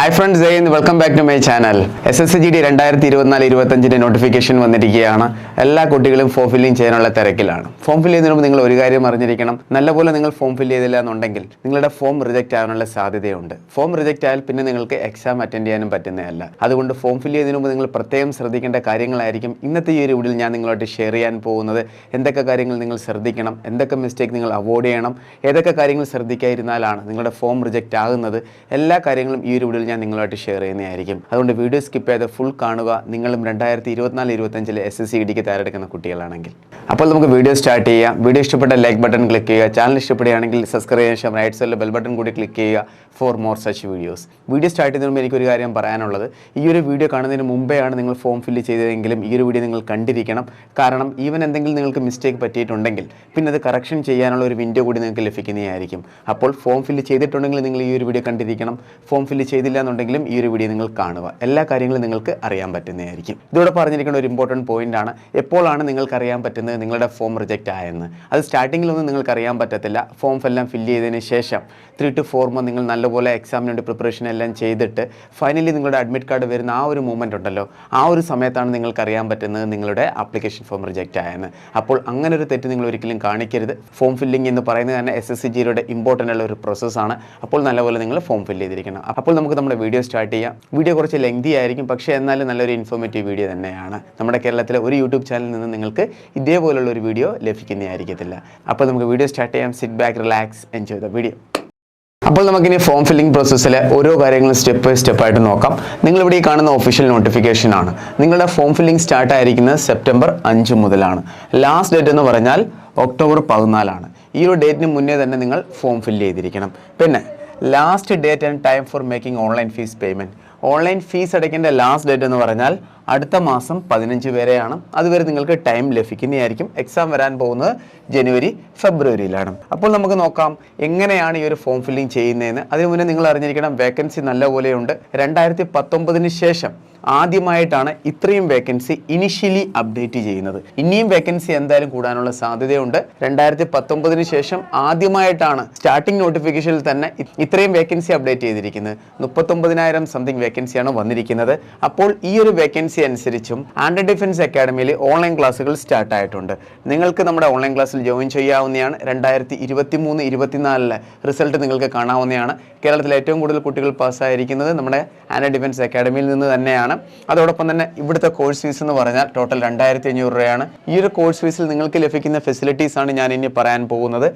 Hi friends Jai welcome back to my channel S S G D രണ്ടായിരത്തി ഇരുപത്തിനാല് ഇരുപത്തഞ്ചിന്റെ notification വന്നിരിക്കുകയാണ്. എല്ലാ കുട്ടികളും ഫോം ഫില്ലിംഗ് ചെയ്യാനുള്ള തിരക്കിലാണ്. ഫോം ഫില്ല് ചെയ്യുന്നതിന് നിങ്ങൾ ഒരു കാര്യം അറിഞ്ഞിരിക്കണം. നല്ലപോലെ നിങ്ങൾ ഫോം ഫില്ല് ചെയ്തില്ല എന്നുണ്ടെങ്കിൽ നിങ്ങളുടെ ഫോം റിജക്റ്റ് ആവാനുള്ള സാധ്യതയുണ്ട്. ഫോം റിജക്റ്റ് ആയാൽ പിന്നെ നിങ്ങൾക്ക് എക്സാം അറ്റൻഡ് ചെയ്യാനും പറ്റുന്നതല്ല. അതുകൊണ്ട് ഫോം ഫില്ല് ചെയ്യുന്നതിന് മുമ്പ് നിങ്ങൾ പ്രത്യേകം ശ്രദ്ധിക്കേണ്ട കാര്യങ്ങളായിരിക്കും ഇന്നത്തെ ഈ ഒരു വീഡിയോയിൽ ഞാൻ നിങ്ങളോട്ട് ഷെയർ ചെയ്യാൻ പോകുന്നത്. എന്തൊക്കെ കാര്യങ്ങൾ നിങ്ങൾ ശ്രദ്ധിക്കണം? എന്തൊക്കെ മിസ്റ്റേക്ക് നിങ്ങൾ അവോയ്ഡ് ചെയ്യണം? ഏതൊക്കെ കാര്യങ്ങൾ ശ്രദ്ധിക്കാതിരുന്നാലാണ് നിങ്ങളുടെ ഫോം റിജക്റ്റ് ആകുന്നത്? എല്ലാ കാര്യങ്ങളും ഈ ഒരു വീഡിയോയിൽ ഞാൻ നിങ്ങളുമായിട്ട് ഷെയർ ചെയ്യുന്നതായിരിക്കും. അതുകൊണ്ട് വീഡിയോ സ്കിപ്പ് ചെയ്ത് ഫുൾ കാണുക. നിങ്ങളും രണ്ടായിരത്തി ഇരുപത്തിനാല് ഇരുപത്തഞ്ചിൽ എസ് എസ് സി ഡിക്ക് തയ്യാറെടുക്കുന്ന കുട്ടികളാണെങ്കിൽ. അപ്പോൾ നമുക്ക് വീഡിയോ സ്റ്റാർട്ട് ചെയ്യാം. വീഡിയോ ഇഷ്ടപ്പെട്ട ലൈക്ക് ബട്ടൺ ക്ലിക്ക് ചെയ്യുക. ചാനൽ ഇഷ്ടപ്പെടുകയാണെങ്കിൽ സബ്സ്ക്രൈബ് ചെയ്യാൻ ശേഷം റൈറ്റ് സൈഡിൽ ബെൽ ബട്ടൺ കൂടി ക്ലിക്ക് ചെയ്യുക for more such videos video start ചെയ്യുന്നതിന് എനിക്ക് എനിക്കൊരു കാര്യം പറയാനുള്ളത്. ഈ ഒരു വീഡിയോ കാണുന്നതിന് മുമ്പെയാണ് നിങ്ങൾ ഫോം ഫില്ല് ചെയ്തതെങ്കിലും ഈ ഒരു വീഡിയോ നിങ്ങൾ കണ്ടിരിക്കണം. കാരണം ഈവൻ എന്തെങ്കിലും നിങ്ങൾക്ക് മിസ്റ്റേക്ക് പറ്റിയിട്ടുണ്ടെങ്കിൽ പിന്നെ അത് കറക്ഷൻ ചെയ്യാനുള്ള ഒരു വിൻഡോ കൂടി നിങ്ങൾക്ക് ലഭിക്കുന്നതായിരിക്കും. അപ്പോൾ ഫോം ഫില്ല് ചെയ്തിട്ടുണ്ടെങ്കിൽ നിങ്ങൾ ഈ ഒരു വീഡിയോ കണ്ടിരിക്കണം. ഫോം ഫില്ല് ചെയ്തില്ല എന്നുണ്ടെങ്കിലും ഈ ഒരു വീഡിയോ നിങ്ങൾ കാണുക. എല്ലാ കാര്യങ്ങളും നിങ്ങൾക്ക് അറിയാൻ പറ്റുന്നതായിരിക്കും. ഇതോടെ പറഞ്ഞിരിക്കുന്ന ഒരു ഇമ്പോർട്ടന്റ് പോയിന്റ് ആണ്. എപ്പോഴാണ് നിങ്ങൾക്ക് അറിയാൻ പറ്റുന്നത് നിങ്ങളുടെ ഫോം റിജക്റ്റ് ആയെന്ന്? അത് സ്റ്റാർട്ടിങ്ങിലൊന്നും നിങ്ങൾക്ക് അറിയാൻ പറ്റത്തില്ല. ഫോം എല്ലാം ഫില്ല് ചെയ്തതിന് ശേഷം ത്രീ ടു ഫോർ മന്ത് നിങ്ങൾ നല്ലപോലെ എക്സാമിന് വേണ്ടി പ്രിപ്പറേഷൻ എല്ലാം ചെയ്തിട്ട് ഫൈനലി നിങ്ങളുടെ അഡ്മിറ്റ് കാർഡ് വരുന്ന ആ ഒരു മൂമെന്റ് ഉണ്ടല്ലോ. ആ ഒരു സമയത്താണ് നിങ്ങൾക്ക് അറിയാൻ പറ്റുന്നത് നിങ്ങളുടെ ആപ്ലിക്കേഷൻ ഫോം റിജക്റ്റ് ആയെന്ന്. അപ്പോൾ അങ്ങനെ ഒരു തെറ്റ് നിങ്ങൾ ഒരിക്കലും കാണിക്കരുത്. ഫോം ഫില്ലിംഗ് എന്ന് പറയുന്നത് തന്നെ എസ് എസ് സി ജിയുടെ ഇമ്പോർട്ടന്റ് ഉള്ള ഒരു പ്രോസസ്സാണ് അപ്പോൾ നല്ലപോലെ നിങ്ങൾ ഫോം ഫില്ല് ചെയ്തിരിക്കണം. അപ്പോൾ നമുക്ക് നമ്മുടെ വീഡിയോ സ്റ്റാർട്ട് ചെയ്യാം. വീഡിയോ കുറച്ച് ലെങ്തി ആയിരിക്കും. പക്ഷേ എന്നാലും നല്ലൊരു ഇൻഫോർമേറ്റീവ് വീഡിയോ തന്നെയാണ്. നമ്മുടെ കേരളത്തിലെ ഒരു യൂട്യൂബ് ചാനലിൽ നിന്ന് നിങ്ങൾക്ക് ഇതേപോലുള്ള ഒരു വീഡിയോ ലഭിക്കുന്നതായിരിക്കത്തില്ല. അപ്പോൾ നമുക്ക് വീഡിയോ സ്റ്റാർട്ട് ചെയ്യാം. Sit back relax enjoy the video അപ്പോൾ നമുക്കിനി ഫോം ഫില്ലിംഗ് പ്രോസസ്സിലെ ഓരോ കാര്യങ്ങളും സ്റ്റെപ്പ് ബൈ സ്റ്റെപ്പ് ആയിട്ട് നോക്കാം. നിങ്ങളിവിടെ ഈ കാണുന്ന ഒഫീഷ്യൽ നോട്ടിഫിക്കേഷൻ ആണ്. നിങ്ങളുടെ ഫോം ഫില്ലിംഗ് സ്റ്റാർട്ട് ആയിരിക്കുന്നത് സെപ്റ്റംബർ അഞ്ച് മുതലാണ്. ലാസ്റ്റ് ഡേറ്റ് എന്ന് പറഞ്ഞാൽ ഒക്ടോബർ പതിനാലാണ്. ഈ ഒരു ഡേറ്റിന് മുന്നേ തന്നെ നിങ്ങൾ ഫോം ഫില്ല് ചെയ്തിരിക്കണം. പിന്നെ last date and time for making online fees payment online fees അടയ്ക്കേണ്ട ലാസ്റ്റ് ഡേറ്റ് എന്ന് പറഞ്ഞാൽ അടുത്ത മാസം പതിനഞ്ച് വരെയാണ്. അതുവരെ നിങ്ങൾക്ക് ടൈം ലഭിക്കുന്നതായിരിക്കും. എക്സാം വരാൻ പോകുന്നത് ജനുവരി ഫെബ്രുവരിയിലാണ്. അപ്പോൾ നമുക്ക് നോക്കാം എങ്ങനെയാണ് ഈ ഒരു ഫോം ഫില്ലിംഗ് ചെയ്യുന്നതെന്ന്. അതിനു മുന്നേ നിങ്ങൾ അറിഞ്ഞിരിക്കണം വേക്കൻസി നല്ലപോലെയുണ്ട് രണ്ടായിരത്തി പത്തൊമ്പതിന് ശേഷം ആദ്യമായിട്ടാണ് ഇത്രയും വേക്കൻസി ഇനിഷ്യലി അപ്ഡേറ്റ് ചെയ്യുന്നത്. ഇനിയും വേക്കൻസി എന്തായാലും കൂടാനുള്ള സാധ്യതയുണ്ട്. രണ്ടായിരത്തി പത്തൊമ്പതിന് ശേഷം ആദ്യമായിട്ടാണ് സ്റ്റാർട്ടിംഗ് നോട്ടിഫിക്കേഷനിൽ തന്നെ ഇത്രയും വേക്കൻസി അപ്ഡേറ്റ് ചെയ്തിരിക്കുന്നത്. മുപ്പത്തൊമ്പതിനായിരം സംതിങ് വേക്കൻസിയാണ് വന്നിരിക്കുന്നത്. അപ്പോൾ ഈ ഒരു വേക്കൻസി അനുസരിച്ചും ആൻഡ് ഡിഫൻസ് അക്കാഡമിയിൽ ഓൺലൈൻ ക്ലാസ്സുകൾ സ്റ്റാർട്ട് ആയിട്ടുണ്ട്. നിങ്ങൾക്ക് നമ്മുടെ ഓൺലൈൻ ക്ലാസ്സിൽ ജോയിൻ ചെയ്യാവുന്നതാണ്. രണ്ടായിരത്തി ഇരുപത്തി മൂന്ന് ഇരുപത്തിനാലിലെ റിസൾട്ട് നിങ്ങൾക്ക് കാണാവുന്നതാണ്. കേരളത്തിലെ ഏറ്റവും കൂടുതൽ കുട്ടികൾ പാസ്സായിരിക്കുന്നത് നമ്മുടെ ആൻഡ് ഡിഫൻസ് അക്കാഡമിയിൽ നിന്ന് തന്നെയാണ്. അതോടൊപ്പം തന്നെ ഇവിടുത്തെ കോഴ്സ് ഫീസ് എന്ന് പറഞ്ഞാൽ ടോട്ടൽ രണ്ടായിരത്തി അഞ്ഞൂറ് രൂപയാണ്. ഈ ഒരു കോഴ്സ് ഫീസിൽ നിങ്ങൾക്ക് ലഭിക്കുന്ന ഫെസിലിറ്റീസ് ആണ് ഞാൻ ഇനി പറയാൻ പോകുന്നത്.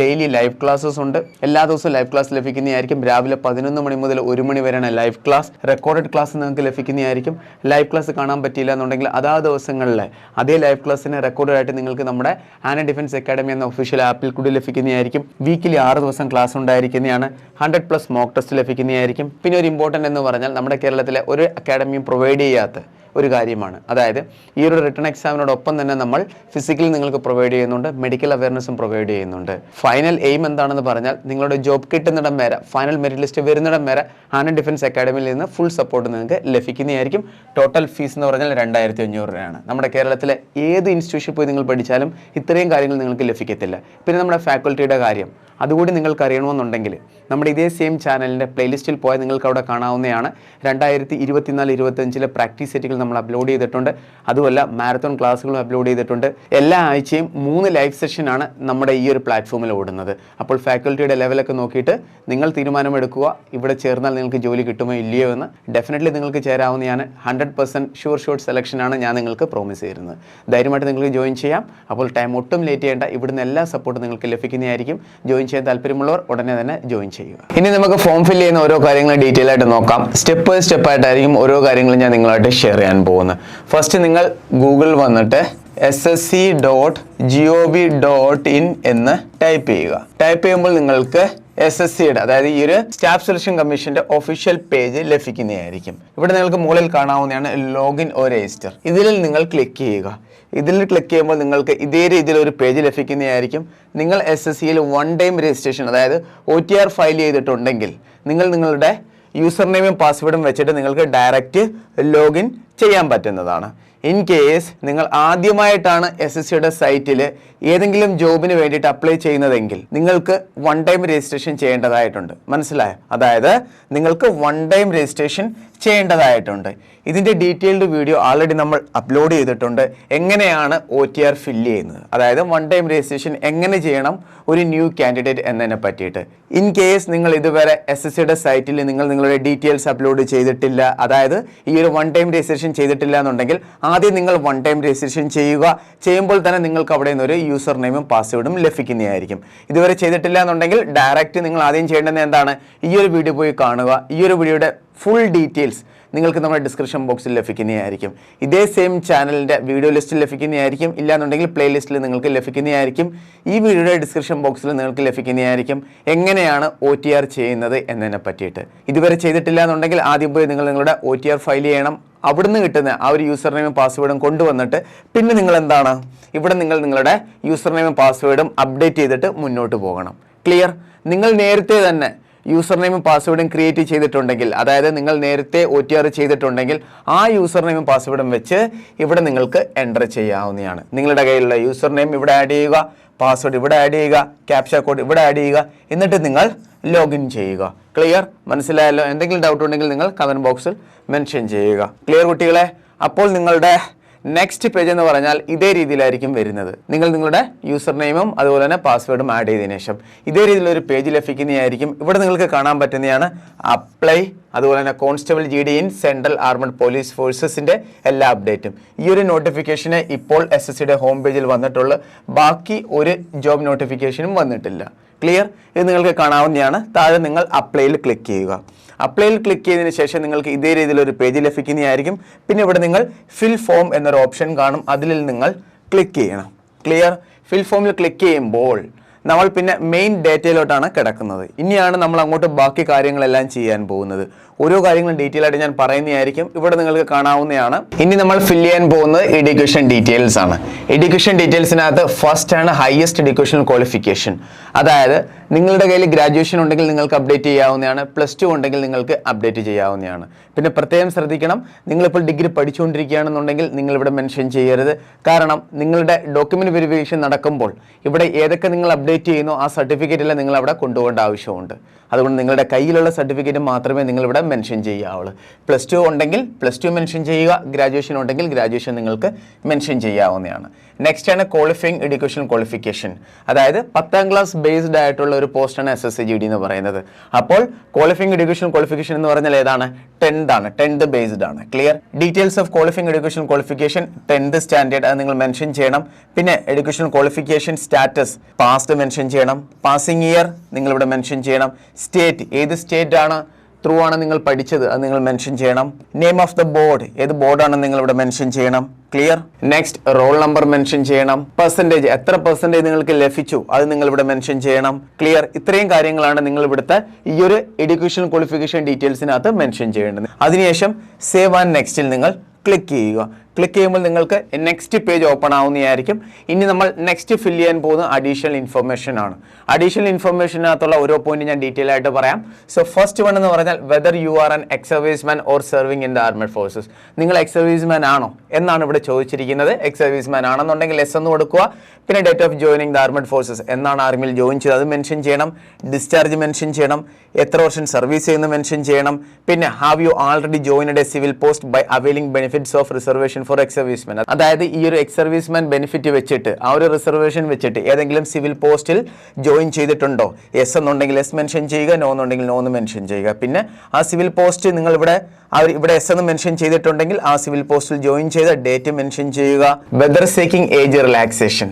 ഡെയിലി ലൈവ് ക്ലാസ്സസ് ഉണ്ട്. എല്ലാ ദിവസവും ലൈവ് ക്ലാസ് ലഭിക്കുന്നതായിരിക്കും. രാവിലെ പതിനൊന്ന് മണി മുതൽ ഒരു മണി വരെയാണ് ലൈവ് ക്ലാസ് റെക്കോർഡഡ് ക്ലാസ് നിങ്ങൾക്ക് ലഭിക്കുന്നതായിരിക്കും. ലൈവ് ക്ലാസ് കാണാൻ പറ്റിയില്ല എന്നുണ്ടെങ്കിൽ അതാ ദിവസങ്ങളിൽ അതേ ലൈവ് ക്ലാസ്സിന് റെക്കോർഡായിട്ട് നിങ്ങൾക്ക് നമ്മുടെ ആന ഡിഫൻസ് അക്കാഡമി എന്ന ഒഫീഷ്യൽ ആപ്പിൽ കൂടി ലഭിക്കുന്നതായിരിക്കും. വീക്കിലി ആറ് ദിവസം ക്ലാസ് ഉണ്ടായിരിക്കുന്നതാണ്. ഹൺഡ്രഡ് പ്ലസ് മോക്ക് ടെസ്റ്റ് ലഭിക്കുന്നതായിരിക്കും. പിന്നെ ഒരു ഇമ്പോർട്ടന്റ് എന്ന് പറഞ്ഞാൽ നമ്മുടെ കേരളത്തിലെ ഒരു അക്കാഡമിയും പ്രൊവൈഡ് ചെയ്യാത്ത ഒരു കാര്യമാണ്. അതായത് ഈ ഒരു റിട്ടേൺ എക്സാമിനോടൊപ്പം തന്നെ നമ്മൾ ഫിസിക്കലി നിങ്ങൾക്ക് പ്രൊവൈഡ് ചെയ്യുന്നുണ്ട് മെഡിക്കൽ അവയർനെസ്സും പ്രൊവൈഡ് ചെയ്യുന്നുണ്ട്. ഫൈനൽ എയിം എന്താണെന്ന് പറഞ്ഞാൽ നിങ്ങളുടെ ജോബ് കിട്ടുന്നിടം വരെ ഫൈനൽ മെറിറ്റ് ലിസ്റ്റ് വരുന്നിടം വരെ ആനന്ദ് ഡിഫൻസ് അക്കാഡമിയിൽ നിന്ന് ഫുൾ സപ്പോർട്ട് നിങ്ങൾക്ക് ലഭിക്കുന്നതായിരിക്കും. ടോട്ടൽ ഫീസ് എന്ന് പറഞ്ഞാൽ രണ്ടായിരത്തി അഞ്ഞൂറ് രൂപയാണ്. നമ്മുടെ കേരളത്തിലെ ഏത് ഇൻസ്റ്റിറ്റ്യൂഷനിൽ പോയി നിങ്ങൾ പഠിച്ചാലും ഇത്രയും കാര്യങ്ങൾ നിങ്ങൾക്ക് ലഭിക്കത്തില്ല. പിന്നെ നമ്മുടെ ഫാക്കൽറ്റിയുടെ കാര്യം. അതുകൂടി നിങ്ങൾക്ക് അറിയണമെന്നുണ്ടെങ്കിൽ നമ്മുടെ ഇതേ സെയിം ചാനലിന്റെ പ്ലേലിസ്റ്റിൽ പോയാൽ നിങ്ങൾക്ക് അവിടെ കാണാവുന്നതാണ്. രണ്ടായിരത്തി ഇരുപത്തിനാല് ഇരുപത്തഞ്ചിലെ പ്രാക്ടീസ് സെറ്റുകൾ നമ്മൾ അപ്ലോഡ് ചെയ്തിട്ടുണ്ട്. അതുമല്ല മാരത്തോൺ ക്ലാസ്സുകളും അപ്ലോഡ് ചെയ്തിട്ടുണ്ട്. എല്ലാ ആഴ്ചയും മൂന്ന് ലൈവ് സെഷനാണ് നമ്മുടെ ഈ ഒരു പ്ലാറ്റ്ഫോമിൽ ഓടുന്നത്. അപ്പോൾ ഫാക്കൽറ്റിയുടെ ലെവലൊക്കെ നോക്കിയിട്ട് നിങ്ങൾ തീരുമാനമെടുക്കുക. ഇവിടെ ചേർന്നാൽ നിങ്ങൾക്ക് ജോലി കിട്ടുമോ ഇല്ലയോ എന്ന് ഡെഫിനറ്റ്ലി നിങ്ങൾക്ക് ചേരാവുന്നതാണ്. ഹൺഡ്രഡ് പെർസെന്റ് ഷുവർ ഷോർട്ട് സെലക്ഷനാണ് ഞാൻ നിങ്ങൾക്ക് പ്രോമിസ് ചെയ്യുന്നത് ധൈര്യമായിട്ട് നിങ്ങൾക്ക് ജോയിൻ ചെയ്യാം. അപ്പോൾ ടൈം ഒട്ടും ലേറ്റ് ചെയ്യേണ്ട. ഇവിടുന്ന് എല്ലാ സപ്പോർട്ടും നിങ്ങൾക്ക് ലഭിക്കുന്നതായിരിക്കും. ജോയിൻ ചെയ്യാൻ താല്പര്യമുള്ളവർ ഉടനെ തന്നെ ജോയിൻ ചെയ്യുക. ഇനി നമുക്ക് ഫോം ഫില്ല് ചെയ്യുന്ന ഓരോ കാര്യങ്ങളും ഡീറ്റെയിൽ ആയിട്ട് നോക്കാം. സ്റ്റെപ്പ് ബൈ സ്റ്റെപ്പ് ആയിട്ടായിരിക്കും ഓരോ കാര്യങ്ങളും ഞാൻ നിങ്ങളായിട്ട് ഷെയർ ചെയ്യാൻ പോകുന്നത്. ഫസ്റ്റ് നിങ്ങൾ ഗൂഗിൾ വന്നിട്ട് S S C dot G O V dot in എന്ന് ടൈപ്പ് ചെയ്യുക. ടൈപ്പ് ചെയ്യുമ്പോൾ നിങ്ങൾക്ക് എസ് എസ് സിയുടെ അതായത് ഈ ഒരു സ്റ്റാഫ് സെലക്ഷൻ കമ്മീഷന്റെ ഒഫീഷ്യൽ പേജ് ലഭിക്കുന്നതായിരിക്കും. ഇവിടെ നിങ്ങൾക്ക് മുകളിൽ കാണാവുന്നതാണ് ലോഗിൻ ഓ രജിസ്റ്റർ ഇതിൽ നിങ്ങൾ ക്ലിക്ക് ചെയ്യുക. ഇതിൽ ക്ലിക്ക് ചെയ്യുമ്പോൾ നിങ്ങൾക്ക് ഇതേ രീതിയിൽ ഒരു പേജ് ലഭിക്കുന്നതായിരിക്കും. നിങ്ങൾ എസ് എസ് സിയിൽ വൺ ടൈം രജിസ്ട്രേഷൻ അതായത് ഒ ടി ആർ ഫയൽ ചെയ്തിട്ടുണ്ടെങ്കിൽ നിങ്ങൾ നിങ്ങളുടെ യൂസർ നെയിമും പാസ്വേഡും വെച്ചിട്ട് നിങ്ങൾക്ക് ഡയറക്റ്റ് ലോഗിൻ ചെയ്യാൻ പറ്റുന്നതാണ്. ഇൻ കേസ് നിങ്ങൾ ആദ്യമായിട്ടാണ് എസ് എസ് സിയുടെ സൈറ്റിൽ ഏതെങ്കിലും ജോബിന് വേണ്ടിയിട്ട് അപ്ലൈ ചെയ്യുന്നതെങ്കിൽ നിങ്ങൾക്ക് വൺ ടൈം രജിസ്ട്രേഷൻ ചെയ്യേണ്ടതായിട്ടുണ്ട്. മനസ്സിലായോ? അതായത് നിങ്ങൾക്ക് വൺ ടൈം രജിസ്ട്രേഷൻ ചെയ്യേണ്ടതായിട്ടുണ്ട്. ഇതിന്റെ ഡീറ്റെയിൽഡ് വീഡിയോ ആൾറെഡി നമ്മൾ അപ്ലോഡ് ചെയ്തിട്ടുണ്ട്. എങ്ങനെയാണ് ഒ ടി ആർ ഫില്ല് ചെയ്യുന്നത്? അതായത് വൺ ടൈം രജിസ്ട്രേഷൻ എങ്ങനെ ചെയ്യണം? ഒരു ന്യൂ കാൻഡിഡേറ്റ് എന്നതിനെ പറ്റിയിട്ട്. ഇൻ കേസ് നിങ്ങൾ ഇതുവരെ എസ് എസ് സിയുടെ സൈറ്റിൽ നിങ്ങൾ നിങ്ങളുടെ ഡീറ്റെയിൽസ് അപ്ലോഡ് ചെയ്തിട്ടില്ല. അതായത് ഈ ഒരു വൺ ടൈം രജിസ്ട്രേഷൻ ചെയ്തിട്ടില്ല എന്നുണ്ടെങ്കിൽ ആദ്യം നിങ്ങൾ വൺ ടൈം രജിസ്ട്രേഷൻ ചെയ്യുക. ചെയ്യുമ്പോൾ തന്നെ നിങ്ങൾക്ക് അവിടെ നിന്ന് ഒരു യൂസർ നെയിമും പാസ്വേഡും ലഭിക്കുന്നതായിരിക്കും. ഇതുവരെ ചെയ്തിട്ടില്ല എന്നുണ്ടെങ്കിൽ ഡയറക്റ്റ് നിങ്ങൾ ആദ്യം ചെയ്യേണ്ടത് എന്താണ്? ഈ ഒരു വീഡിയോ പോയി കാണുക. ഈ ഒരു വീഡിയോയുടെ ഫുൾ ഡീറ്റെയിൽസ് നിങ്ങൾക്ക് നമ്മുടെ ഡിസ്ക്രിപ്ഷൻ ബോക്സിൽ ലഭിക്കുന്നതായിരിക്കും. ഇതേ സെയിം ചാനലിന്റെ വീഡിയോ ലിസ്റ്റിൽ ലഭിക്കുന്നതായിരിക്കും. ഇല്ലാന്നുണ്ടെങ്കിൽ പ്ലേലിസ്റ്റിൽ നിങ്ങൾക്ക് ലഭിക്കുന്നതായിരിക്കും. ഈ വീഡിയോയുടെ ഡിസ്ക്രിപ്ഷൻ ബോക്സിൽ നിങ്ങൾക്ക് ലഭിക്കുന്നതായിരിക്കും. എങ്ങനെയാണ് ഒ ടി ആർ ചെയ്യുന്നത് എന്നതിനെ പറ്റിയിട്ട്. ഇതുവരെ ചെയ്തിട്ടില്ല എന്നുണ്ടെങ്കിൽ ആദ്യം പോയി നിങ്ങൾ നിങ്ങളുടെ ഒ ടി ആർ ഫയൽ ചെയ്യണം. അവിടുന്ന് കിട്ടുന്ന ആ ഒരു യൂസർ നെയിമും പാസ്വേഡും കൊണ്ടുവന്നിട്ട് പിന്നെ നിങ്ങൾ എന്താണ്? ഇവിടെ നിങ്ങൾ നിങ്ങളുടെ യൂസർ നെയിമും പാസ്വേഡും അപ്ഡേറ്റ് ചെയ്തിട്ട് മുന്നോട്ട് പോകണം. ക്ലിയർ നിങ്ങൾ നേരത്തെ തന്നെ യൂസർ നെയിമും പാസ്വേഡും ക്രിയേറ്റ് ചെയ്തിട്ടുണ്ടെങ്കിൽ അതായത് നിങ്ങൾ നേരത്തെ ഒ ടി ആർ ചെയ്തിട്ടുണ്ടെങ്കിൽ ആ യൂസർ നെയിമും പാസ്വേഡും വെച്ച് ഇവിടെ നിങ്ങൾക്ക് എന്റർ ചെയ്യാവുന്നതാണ്. നിങ്ങളുടെ കയ്യിലുള്ള യൂസർ നെയിം ഇവിടെ ആഡ് ചെയ്യുക പാസ്വേഡ് ഇവിടെ ആഡ് ചെയ്യുക ക്യാപ്ഷ കോഡ് ഇവിടെ ആഡ് ചെയ്യുക എന്നിട്ട് നിങ്ങൾ ലോഗിൻ ചെയ്യുക. ക്ലിയർ? മനസ്സിലായല്ലോ? എന്തെങ്കിലും ഡൗട്ട് ഉണ്ടെങ്കിൽ നിങ്ങൾ കമന്റ് ബോക്സിൽ മെൻഷൻ ചെയ്യുക. ക്ലിയർ കുട്ടികളെ? അപ്പോൾ നിങ്ങളുടെ നെക്സ്റ്റ് പേജ് എന്ന് പറഞ്ഞാൽ ഇതേ രീതിയിലായിരിക്കും വരുന്നത്. നിങ്ങൾ നിങ്ങളുടെ യൂസർ നെയിമും അതുപോലെ തന്നെ പാസ്വേഡും ആഡ് ചെയ്തതിനു ശേഷം ഇതേ രീതിയിലൊരു പേജ് ലഭിക്കുന്നതായിരിക്കും. ഇവിടെ നിങ്ങൾക്ക് കാണാൻ പറ്റുന്നതാണ് അപ്ലൈ അതുപോലെ തന്നെ constable G D in central armed police ഫോഴ്സസിന്റെ എല്ലാ അപ്ഡേറ്റും ഈ ഒരു നോട്ടിഫിക്കേഷന് ഇപ്പോൾ എസ് എസ് സിയുടെ ഹോം പേജിൽ വന്നിട്ടുള്ളൂ ബാക്കി ഒരു ജോബ് നോട്ടിഫിക്കേഷനും വന്നിട്ടില്ല. ക്ലിയർ ഇത് നിങ്ങൾക്ക് കാണാവുന്നതാണ്. താഴെ നിങ്ങൾ അപ്ലൈയിൽ ക്ലിക്ക് ചെയ്യുക. അപ്ലൈയിൽ ക്ലിക്ക് ചെയ്തതിന് ശേഷം നിങ്ങൾക്ക് ഇതേ രീതിയിലൊരു പേജ് ലഭിക്കുന്നതായിരിക്കും. പിന്നെ ഇവിടെ നിങ്ങൾ ഫിൽ ഫോം എന്നൊരു ഓപ്ഷൻ കാണും. അതിൽ നിങ്ങൾ ക്ലിക്ക് ചെയ്യണം. ക്ലിയർ ഫിൽ ഫോമിൽ ക്ലിക്ക് ചെയ്യുമ്പോൾ നമ്മൾ പിന്നെ മെയിൻ ഡേറ്റയിലോട്ടാണ് കിടക്കുന്നത്. ഇനിയാണ് നമ്മൾ അങ്ങോട്ട് ബാക്കി കാര്യങ്ങളെല്ലാം ചെയ്യാൻ പോകുന്നത്. ഓരോ കാര്യങ്ങളും ഡീറ്റെയിൽ ആയിട്ട് ഞാൻ പറയുന്നതായിരിക്കും. ഇവിടെ നിങ്ങൾക്ക് കാണാവുന്നതാണ്. ഇനി നമ്മൾ ഫിൽ ചെയ്യാൻ പോകുന്നത് എഡ്യൂക്കേഷൻ ഡീറ്റെയിൽസ് ആണ്. എഡ്യൂക്കേഷൻ ഡീറ്റെയിൽസിനകത്ത് ഫസ്റ്റ് ആണ് ഹയസ്റ്റ് എഡ്യൂക്കേഷൻ ക്വാളിഫിക്കേഷൻ അതായത് നിങ്ങളുടെ കയ്യിൽ ഗ്രാജുവേഷൻ ഉണ്ടെങ്കിൽ നിങ്ങൾക്ക് അപ്ഡേറ്റ് ചെയ്യാവുന്നതാണ് പ്ലസ് ടു ഉണ്ടെങ്കിൽ നിങ്ങൾക്ക് അപ്ഡേറ്റ് ചെയ്യാവുന്നതാണ്. പിന്നെ പ്രത്യേകം ശ്രദ്ധിക്കണം നിങ്ങളിപ്പോൾ ഡിഗ്രി പഠിച്ചുകൊണ്ടിരിക്കുകയാണെന്നുണ്ടെങ്കിൽ നിങ്ങൾ ഇവിടെ മെൻഷൻ ചെയ്യരുത്. കാരണം നിങ്ങളുടെ ഡോക്യുമെന്റ് വെരിഫിക്കേഷൻ നടക്കുമ്പോൾ ഇവിടെ ഏതൊക്കെ നിങ്ങൾ അപ്ഡേറ്റ് ചെയ്യുന്നു ആ സർട്ടിഫിക്കറ്റിൽ നിങ്ങൾ അവിടെ കൊണ്ടുപോകേണ്ട ആവശ്യമുണ്ട്. അതുകൊണ്ട് നിങ്ങളുടെ കയ്യിലുള്ള സർട്ടിഫിക്കറ്റ് മാത്രമേ നിങ്ങളിവിടെ മെൻഷൻ ചെയ്യാവുള്ളൂ. പ്ലസ് ടു ഉണ്ടെങ്കിൽ പ്ലസ് ടു മെൻഷൻ ചെയ്യുക. ഗ്രാജുവേഷൻ ഉണ്ടെങ്കിൽ ഗ്രാജുവേഷൻ നിങ്ങൾക്ക് മെൻഷൻ ചെയ്യാവുന്നതാണ്. നെക്സ്റ്റ് ആണ് ക്വാളിഫയിങ് എഡ്യൂക്കേഷൻ ക്വാളിഫിക്കേഷൻ അതായത് പത്താം ക്ലാസ് ബേസ്ഡ് ആയിട്ടുള്ള ഒരു പോസ്റ്റാണ് S S C G D എന്ന് പറയുന്നത്. അപ്പോൾ ക്വാളിഫയിങ് എഡ്യൂക്കേഷൻ ക്വാളിഫിക്കേഷൻ എന്ന് പറഞ്ഞാൽ ഏതാണ്? ടെൻത്ത് ആണ്. ടെൻത്ത് ബേസ്ഡ് ആണ്. Clear details of qualifying education qualification tenth standard അത് നിങ്ങൾ മെൻഷൻ ചെയ്യണം. പിന്നെ education qualification status passed mention ചെയ്യണം. പാസിംഗ് ഇയർ നിങ്ങളിവിടെ മെൻഷൻ ചെയ്യണം. സ്റ്റേറ്റ് ഏത് സ്റ്റേറ്റ് ആണ്? ത്രൂ ആണ് നിങ്ങൾ പഠിച്ചത് അത് നിങ്ങൾ മെൻഷൻ ചെയ്യണം. നെയിം ഓഫ് ദ ബോർഡ് ഏത് ബോർഡാണ് നിങ്ങൾ ഇവിടെ മെൻഷൻ ചെയ്യണം? Clear next roll number mention ചെയ്യണം. പെർസെന്റേജ് എത്ര പെർസെന്റേജ് നിങ്ങൾക്ക് ലഭിച്ചു അത് നിങ്ങൾ ഇവിടെ മെൻഷൻ ചെയ്യണം. ക്ലിയർ ഇത്രയും കാര്യങ്ങളാണ് നിങ്ങൾ ഇവിടുത്തെ ഈ ഒരു എഡ്യൂക്കേഷൻ ക്വാളിഫിക്കേഷൻ ഡീറ്റെയിൽസിനകത്ത് മെൻഷൻ ചെയ്യേണ്ടത്. അതിനുശേഷം സേവ് ആൻഡ് നെക്സ്റ്റിൽ നിങ്ങൾ ക്ലിക്ക് ചെയ്യുക. ക്ലിക്ക് ചെയ്യുമ്പോൾ നിങ്ങൾക്ക് നെക്സ്റ്റ് പേജ് ഓപ്പൺ ആവുന്നതായിരിക്കും. ഇനി നമ്മൾ നെക്സ്റ്റ് ഫിൽ ചെയ്യാൻ പോകുന്ന അഡീഷണൽ ഇൻഫർമേഷൻ ആണ്. അഡീഷണൽ ഇൻഫർമേഷനകത്തുള്ള ഓരോ പോയിന്റ് ഞാൻ ഡീറ്റെയിൽ ആയിട്ട് പറയാം. സോ ഫസ്റ്റ് വൺ എന്ന് പറഞ്ഞാൽ whether you are an ex service man or serving in the armed forces നിങ്ങൾ എക്സ് സർവീസ് മാൻ ആണോ? എന്നാണ് ഇവിടെ ചോദിച്ചിരിക്കുന്നത്. എക്സ് സർവീസ് മാൻ ആണെന്നുണ്ടെങ്കിൽ എസ് എന്ന് കൊടുക്കുക. പിന്നെ date of joining the armed forces എന്നാണ് ആർമിയിൽ ജോയിൻ ചെയ്തത്. അത് മെൻഷൻ ചെയ്യണം. ഡിസ്ചാർജ് മെൻഷൻ ചെയ്യണം. എത്ര വർഷം സർവീസ് ചെയ്യുന്നു മെൻഷൻ ചെയ്യണം. പിന്നെ have you already joined a civil post by availing benefits of reservation for ex servicemen അതായത് ഈ ഒരു എക്സ് സർവീസ്മെൻ ബെനിഫിറ്റ് വെച്ചിട്ട് ആ ഒരു റിസർവേഷൻ വെച്ചിട്ട് ഏതെങ്കിലും സിവിൽ പോസ്റ്റിൽ ജോയിൻ ചെയ്തിട്ടുണ്ടോ? എസ് എന്നുണ്ടെങ്കിൽ എസ് മെൻഷൻ ചെയ്യുക നോ എന്നുണ്ടെങ്കിൽ നോ എന്ന് മെൻഷൻ ചെയ്യുക. പിന്നെ ആ സിവിൽ പോസ്റ്റ് നിങ്ങൾ ഇവിടെ അവർ ഇവിടെ എസ് എന്ന് മെൻഷൻ ചെയ്തിട്ടുണ്ടെങ്കിൽ ആ സിവിൽ പോസ്റ്റിൽ ജോയിൻ ചെയ്ത ഡേറ്റ് മെൻഷൻ ചെയ്യുക. വെദർ സേക്കിംഗ് ഏജ് റിലാക്സേഷൻ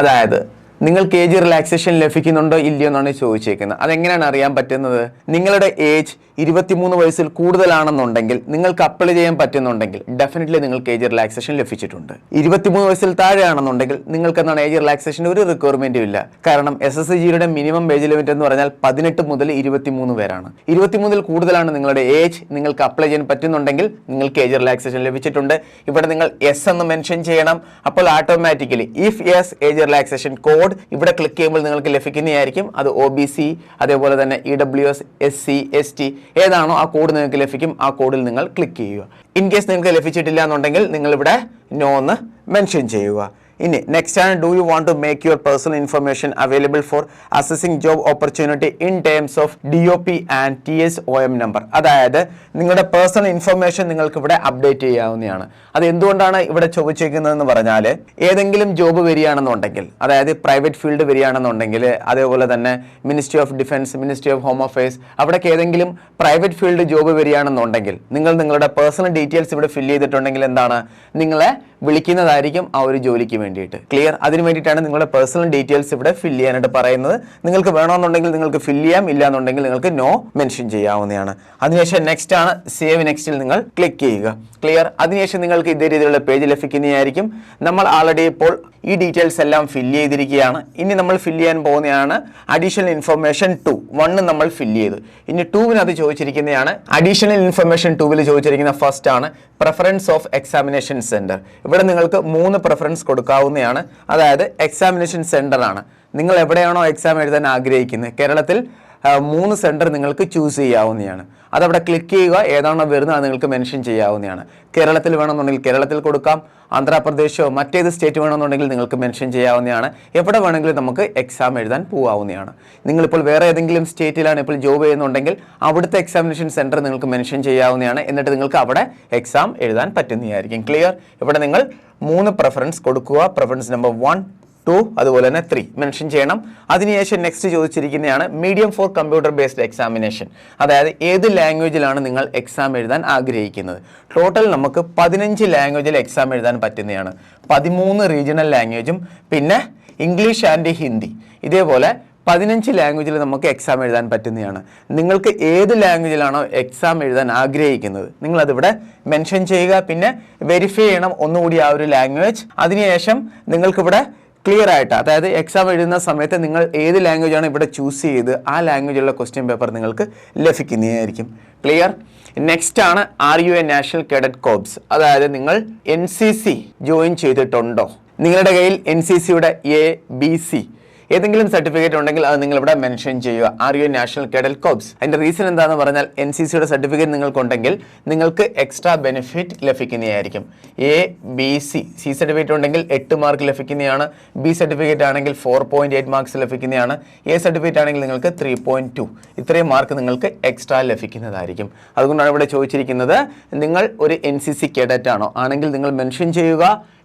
അതായത് നിങ്ങൾക്ക് ഏജ് റിലാക്സേഷൻ ലഭിക്കുന്നുണ്ടോ ഇല്ലയോ എന്നാണ് ചോദിച്ചേക്കുന്നത്. അതെങ്ങനെയാണ് അറിയാൻ പറ്റുന്നത്? നിങ്ങളുടെ ഏജ് ഇരുപത്തിമൂന്ന് വയസ്സിൽ കൂടുതലാണെന്നുണ്ടെങ്കിൽ നിങ്ങൾക്ക് അപ്ലൈ ചെയ്യാൻ പറ്റുന്നുണ്ടെങ്കിൽ ഡെഫിനറ്റ്ലി നിങ്ങൾക്ക് ഏജ് റിലാക്സേഷൻ ലഭിച്ചിട്ടുണ്ട്. ഇരുപത്തിമൂന്ന് വയസ്സിൽ താഴെയാണെന്നുണ്ടെങ്കിൽ നിങ്ങൾക്ക് എന്താണ് ഏജ് റിലാക്സേഷൻ ഒരു റിക്വയർമെന്റും ഇല്ല. കാരണം എസ് എസ് ജിയുടെ മിനിമം ഏജ് ലിമിറ്റ് എന്ന് പറഞ്ഞാൽ പതിനെട്ട് മുതൽ ഇരുപത്തിമൂന്ന് പേരാണ് ഇരുപത്തിമൂന്നിൽ കൂടുതലാണ് നിങ്ങളുടെ ഏജ് നിങ്ങൾക്ക് അപ്ലൈ ചെയ്യാൻ പറ്റുന്നുണ്ടെങ്കിൽ നിങ്ങൾക്ക് ഏജ് റിലാക്സേഷൻ ലഭിച്ചിട്ടുണ്ട്. ഇവിടെ നിങ്ങൾ എസ് എന്ന് മെൻഷൻ ചെയ്യണം. അപ്പോൾ automatically if yes age relaxation code ഇവിടെ ക്ലിക്ക് ചെയ്യുമ്പോൾ നിങ്ങൾക്ക് ലഭിക്കുന്നതായിരിക്കും. അത് ഒ ബി സി അതേപോലെ തന്നെ E W S S C S T ഏതാണോ ആ കോഡ് നിങ്ങൾക്ക് ലഭിക്കും. ആ കോഡിൽ നിങ്ങൾ ക്ലിക്ക് ചെയ്യുക. ഇൻ കേസ് നിങ്ങൾക്ക് ലഭിച്ചിട്ടില്ല എന്നുണ്ടെങ്കിൽ നിങ്ങളിവിടെ നോ എന്ന് മെൻഷൻ ചെയ്യുക. ഇനി നെക്സ്റ്റ് ആണ് do you want to make your personal information available for accessing job opportunity in terms of D O P and T S O M number അതായത് നിങ്ങളുടെ പേഴ്സണൽ ഇൻഫർമേഷൻ നിങ്ങൾക്ക് ഇവിടെ അപ്ഡേറ്റ് ചെയ്യാവുന്നതാണ്. അത് എന്തുകൊണ്ടാണ് ഇവിടെ ചോദിച്ചിരിക്കുന്നതെന്ന് പറഞ്ഞാൽ ഏതെങ്കിലും ജോബ് വരികയാണെന്നുണ്ടെങ്കിൽ അതായത് പ്രൈവറ്റ് ഫീൽഡ് വരികയാണെന്നുണ്ടെങ്കിൽ അതേപോലെ തന്നെ ministry of defence ministry of home affairs അവിടേക്ക് ഏതെങ്കിലും പ്രൈവറ്റ് ഫീൽഡ് ജോബ് വരികയാണെന്നുണ്ടെങ്കിൽ നിങ്ങൾ നിങ്ങളുടെ പേഴ്സണൽ ഡീറ്റെയിൽസ് ഇവിടെ ഫില്ല് ചെയ്തിട്ടുണ്ടെങ്കിൽ എന്താണ്? നിങ്ങളെ വിളിക്കുന്നതായിരിക്കും ആ ഒരു ജോലിക്ക് വേണ്ടിയിട്ട്. ക്ലിയർ അതിന് വേണ്ടിയിട്ടാണ് നിങ്ങളുടെ പേഴ്സണൽ ഡീറ്റെയിൽസ് ഇവിടെ ഫില്ല് ചെയ്യാനായിട്ട് പറയുന്നത്. നിങ്ങൾക്ക് വേണമെന്നുണ്ടെങ്കിൽ നിങ്ങൾക്ക് ഫില്ല് ചെയ്യാം ഇല്ല എന്നുണ്ടെങ്കിൽ നിങ്ങൾക്ക് നോ മെൻഷൻ ചെയ്യാവുന്നതാണ്. അതിനുശേഷം നെക്സ്റ്റ് ആണ് സേവ് നെക്സ്റ്റിൽ നിങ്ങൾ ക്ലിക്ക് ചെയ്യുക. ക്ലിയർ അതിനുശേഷം നിങ്ങൾക്ക് ഇതേ രീതിയിലുള്ള പേജ് ലഭിക്കുന്നതായിരിക്കും. നമ്മൾ ആൾറെഡി ഇപ്പോൾ ഈ ഡീറ്റെയിൽസ് എല്ലാം ഫില്ല് ചെയ്തിരിക്കുകയാണ്. ഇനി നമ്മൾ ഫില്ല് ചെയ്യാൻ പോകുന്നതാണ് അഡീഷണൽ ഇൻഫർമേഷൻ ടു വണ്ണ് നമ്മൾ ഫില്ല് ചെയ്തു. ഇനി ടൂവിനത് ചോദിച്ചിരിക്കുന്നതാണ് അഡീഷണൽ ഇൻഫർമേഷൻ ടൂവിൽ ചോദിച്ചിരിക്കുന്ന ഫസ്റ്റ് ആണ്. പ്രിഫറൻസ് ഓഫ് എക്സാമിനേഷൻ സെന്റർ ഇവിടെ നിങ്ങൾക്ക് മൂന്ന് പ്രിഫറൻസ് കൊടുക്കാവുന്നതാണ്. അതായത് എക്സാമിനേഷൻ സെന്ററാണ് നിങ്ങൾ എവിടെയാണോ എക്സാം എഴുതാൻ ആഗ്രഹിക്കുന്നത്? കേരളത്തിൽ മൂന്ന് സെന്റർ നിങ്ങൾക്ക് ചൂസ് ചെയ്യാവുന്നതാണ്. അതവിടെ ക്ലിക്ക് ചെയ്യുക ഏതാണോ വരുന്നത് അത് നിങ്ങൾക്ക് മെൻഷൻ ചെയ്യാവുന്നതാണ്. കേരളത്തിൽ വേണമെന്നുണ്ടെങ്കിൽ കേരളത്തിൽ കൊടുക്കാം. ആന്ധ്രാപ്രദേശോ മറ്റേത് സ്റ്റേറ്റ് വേണമെന്നുണ്ടെങ്കിൽ നിങ്ങൾക്ക് മെൻഷൻ ചെയ്യാവുന്നതാണ്. എവിടെ വേണമെങ്കിലും നമുക്ക് എക്സാം എഴുതാൻ പോകാവുന്നതാണ് നിങ്ങളിപ്പോൾ വേറെ ഏതെങ്കിലും സ്റ്റേറ്റിലാണ് ഇപ്പോൾ ജോബ് ചെയ്യുന്നുണ്ടെങ്കിൽ അവിടുത്തെ എക്സാമിനേഷൻ സെന്റർ നിങ്ങൾക്ക് മെൻഷൻ ചെയ്യാവുന്നതാണ്. എന്നിട്ട് നിങ്ങൾക്ക് അവിടെ എക്സാം എഴുതാൻ പറ്റുന്നതായിരിക്കും. ക്ലിയർ ഇവിടെ നിങ്ങൾ മൂന്ന് പ്രിഫറൻസ് കൊടുക്കുക. പ്രിഫറൻസ് നമ്പർ വൺ ടു അതുപോലെ തന്നെ ത്രീ മെൻഷൻ ചെയ്യണം. അതിനുശേഷം next ചോദിച്ചിരിക്കുന്നതാണ് medium for computer based examination അതായത് ഏത് ലാംഗ്വേജിലാണ് നിങ്ങൾ എക്സാം എഴുതാൻ ആഗ്രഹിക്കുന്നത്? ടോട്ടൽ നമുക്ക് പതിനഞ്ച് ലാംഗ്വേജിൽ എക്സാം എഴുതാൻ പറ്റുന്നതാണ്. പതിമൂന്ന് റീജിയണൽ ലാംഗ്വേജും പിന്നെ ഇംഗ്ലീഷ് ആൻഡ് ഹിന്ദി ഇതേപോലെ പതിനഞ്ച് ലാംഗ്വേജിൽ നമുക്ക് എക്സാം എഴുതാൻ പറ്റുന്നതാണ്. നിങ്ങൾക്ക് ഏത് ലാംഗ്വേജിലാണോ എക്സാം എഴുതാൻ ആഗ്രഹിക്കുന്നത്? നിങ്ങളതിവിടെ മെൻഷൻ ചെയ്യുക. പിന്നെ വെരിഫൈ ചെയ്യണം. ഒന്നുകൂടി ആ ഒരു ലാംഗ്വേജ് അതിനുശേഷം നിങ്ങൾക്കിവിടെ ക്ലിയർ ആയിട്ട്. അതായത് എക്സാം എഴുതുന്ന സമയത്ത് നിങ്ങൾ ഏത് ലാംഗ്വേജ് ആണ് ഇവിടെ ചൂസ് ചെയ്ത് ആ ലാംഗ്വേജുള്ള ക്വസ്റ്റ്യൻ പേപ്പർ നിങ്ങൾക്ക് ലഭിക്കുന്നതായിരിക്കും. ക്ലിയർ നെക്സ്റ്റ് ആണ് are you a national cadet corps അതായത് നിങ്ങൾ എൻ സി സി ജോയിൻ ചെയ്തിട്ടുണ്ടോ? നിങ്ങളുടെ കയ്യിൽ എൻ സി സിയുടെ എ ബി സി ഏതെങ്കിലും സർട്ടിഫിക്കറ്റ് ഉണ്ടെങ്കിൽ അത് നിങ്ങൾ ഇവിടെ മെൻഷൻ ചെയ്യുക are you national cadet corps അതിന്റെ റീസൺ എന്താണെന്ന് പറഞ്ഞാൽ എൻ സി സിയുടെ സർട്ടിഫിക്കറ്റ് നിങ്ങൾക്കുണ്ടെങ്കിൽ നിങ്ങൾക്ക് എക്സ്ട്രാ ബെനിഫിറ്റ് ലഭിക്കുന്നതായിരിക്കും. A B C C certificate ഉണ്ടെങ്കിൽ എട്ട് മാർക്ക് ലഭിക്കുന്നതാണ്. ബി സർട്ടിഫിക്കറ്റ് ആണെങ്കിൽ ഫോർ പോയിന്റ് എയ്റ്റ് മാർക്സ് ലഭിക്കുന്നതാണ്. എ സർട്ടിഫിക്കറ്റ് ആണെങ്കിൽ നിങ്ങൾക്ക് ത്രീ പോയിന്റ് ടു ഇത്രയും മാർക്ക് നിങ്ങൾക്ക് എക്സ്ട്രാ ലഭിക്കുന്നതായിരിക്കും. അതുകൊണ്ടാണ് ഇവിടെ ചോദിച്ചിരിക്കുന്നത് നിങ്ങൾ ഒരു എൻ സി സി കേഡറ്റ് ആണോ? ആണെങ്കിൽ നിങ്ങൾ മെൻഷൻ ചെയ്യുക.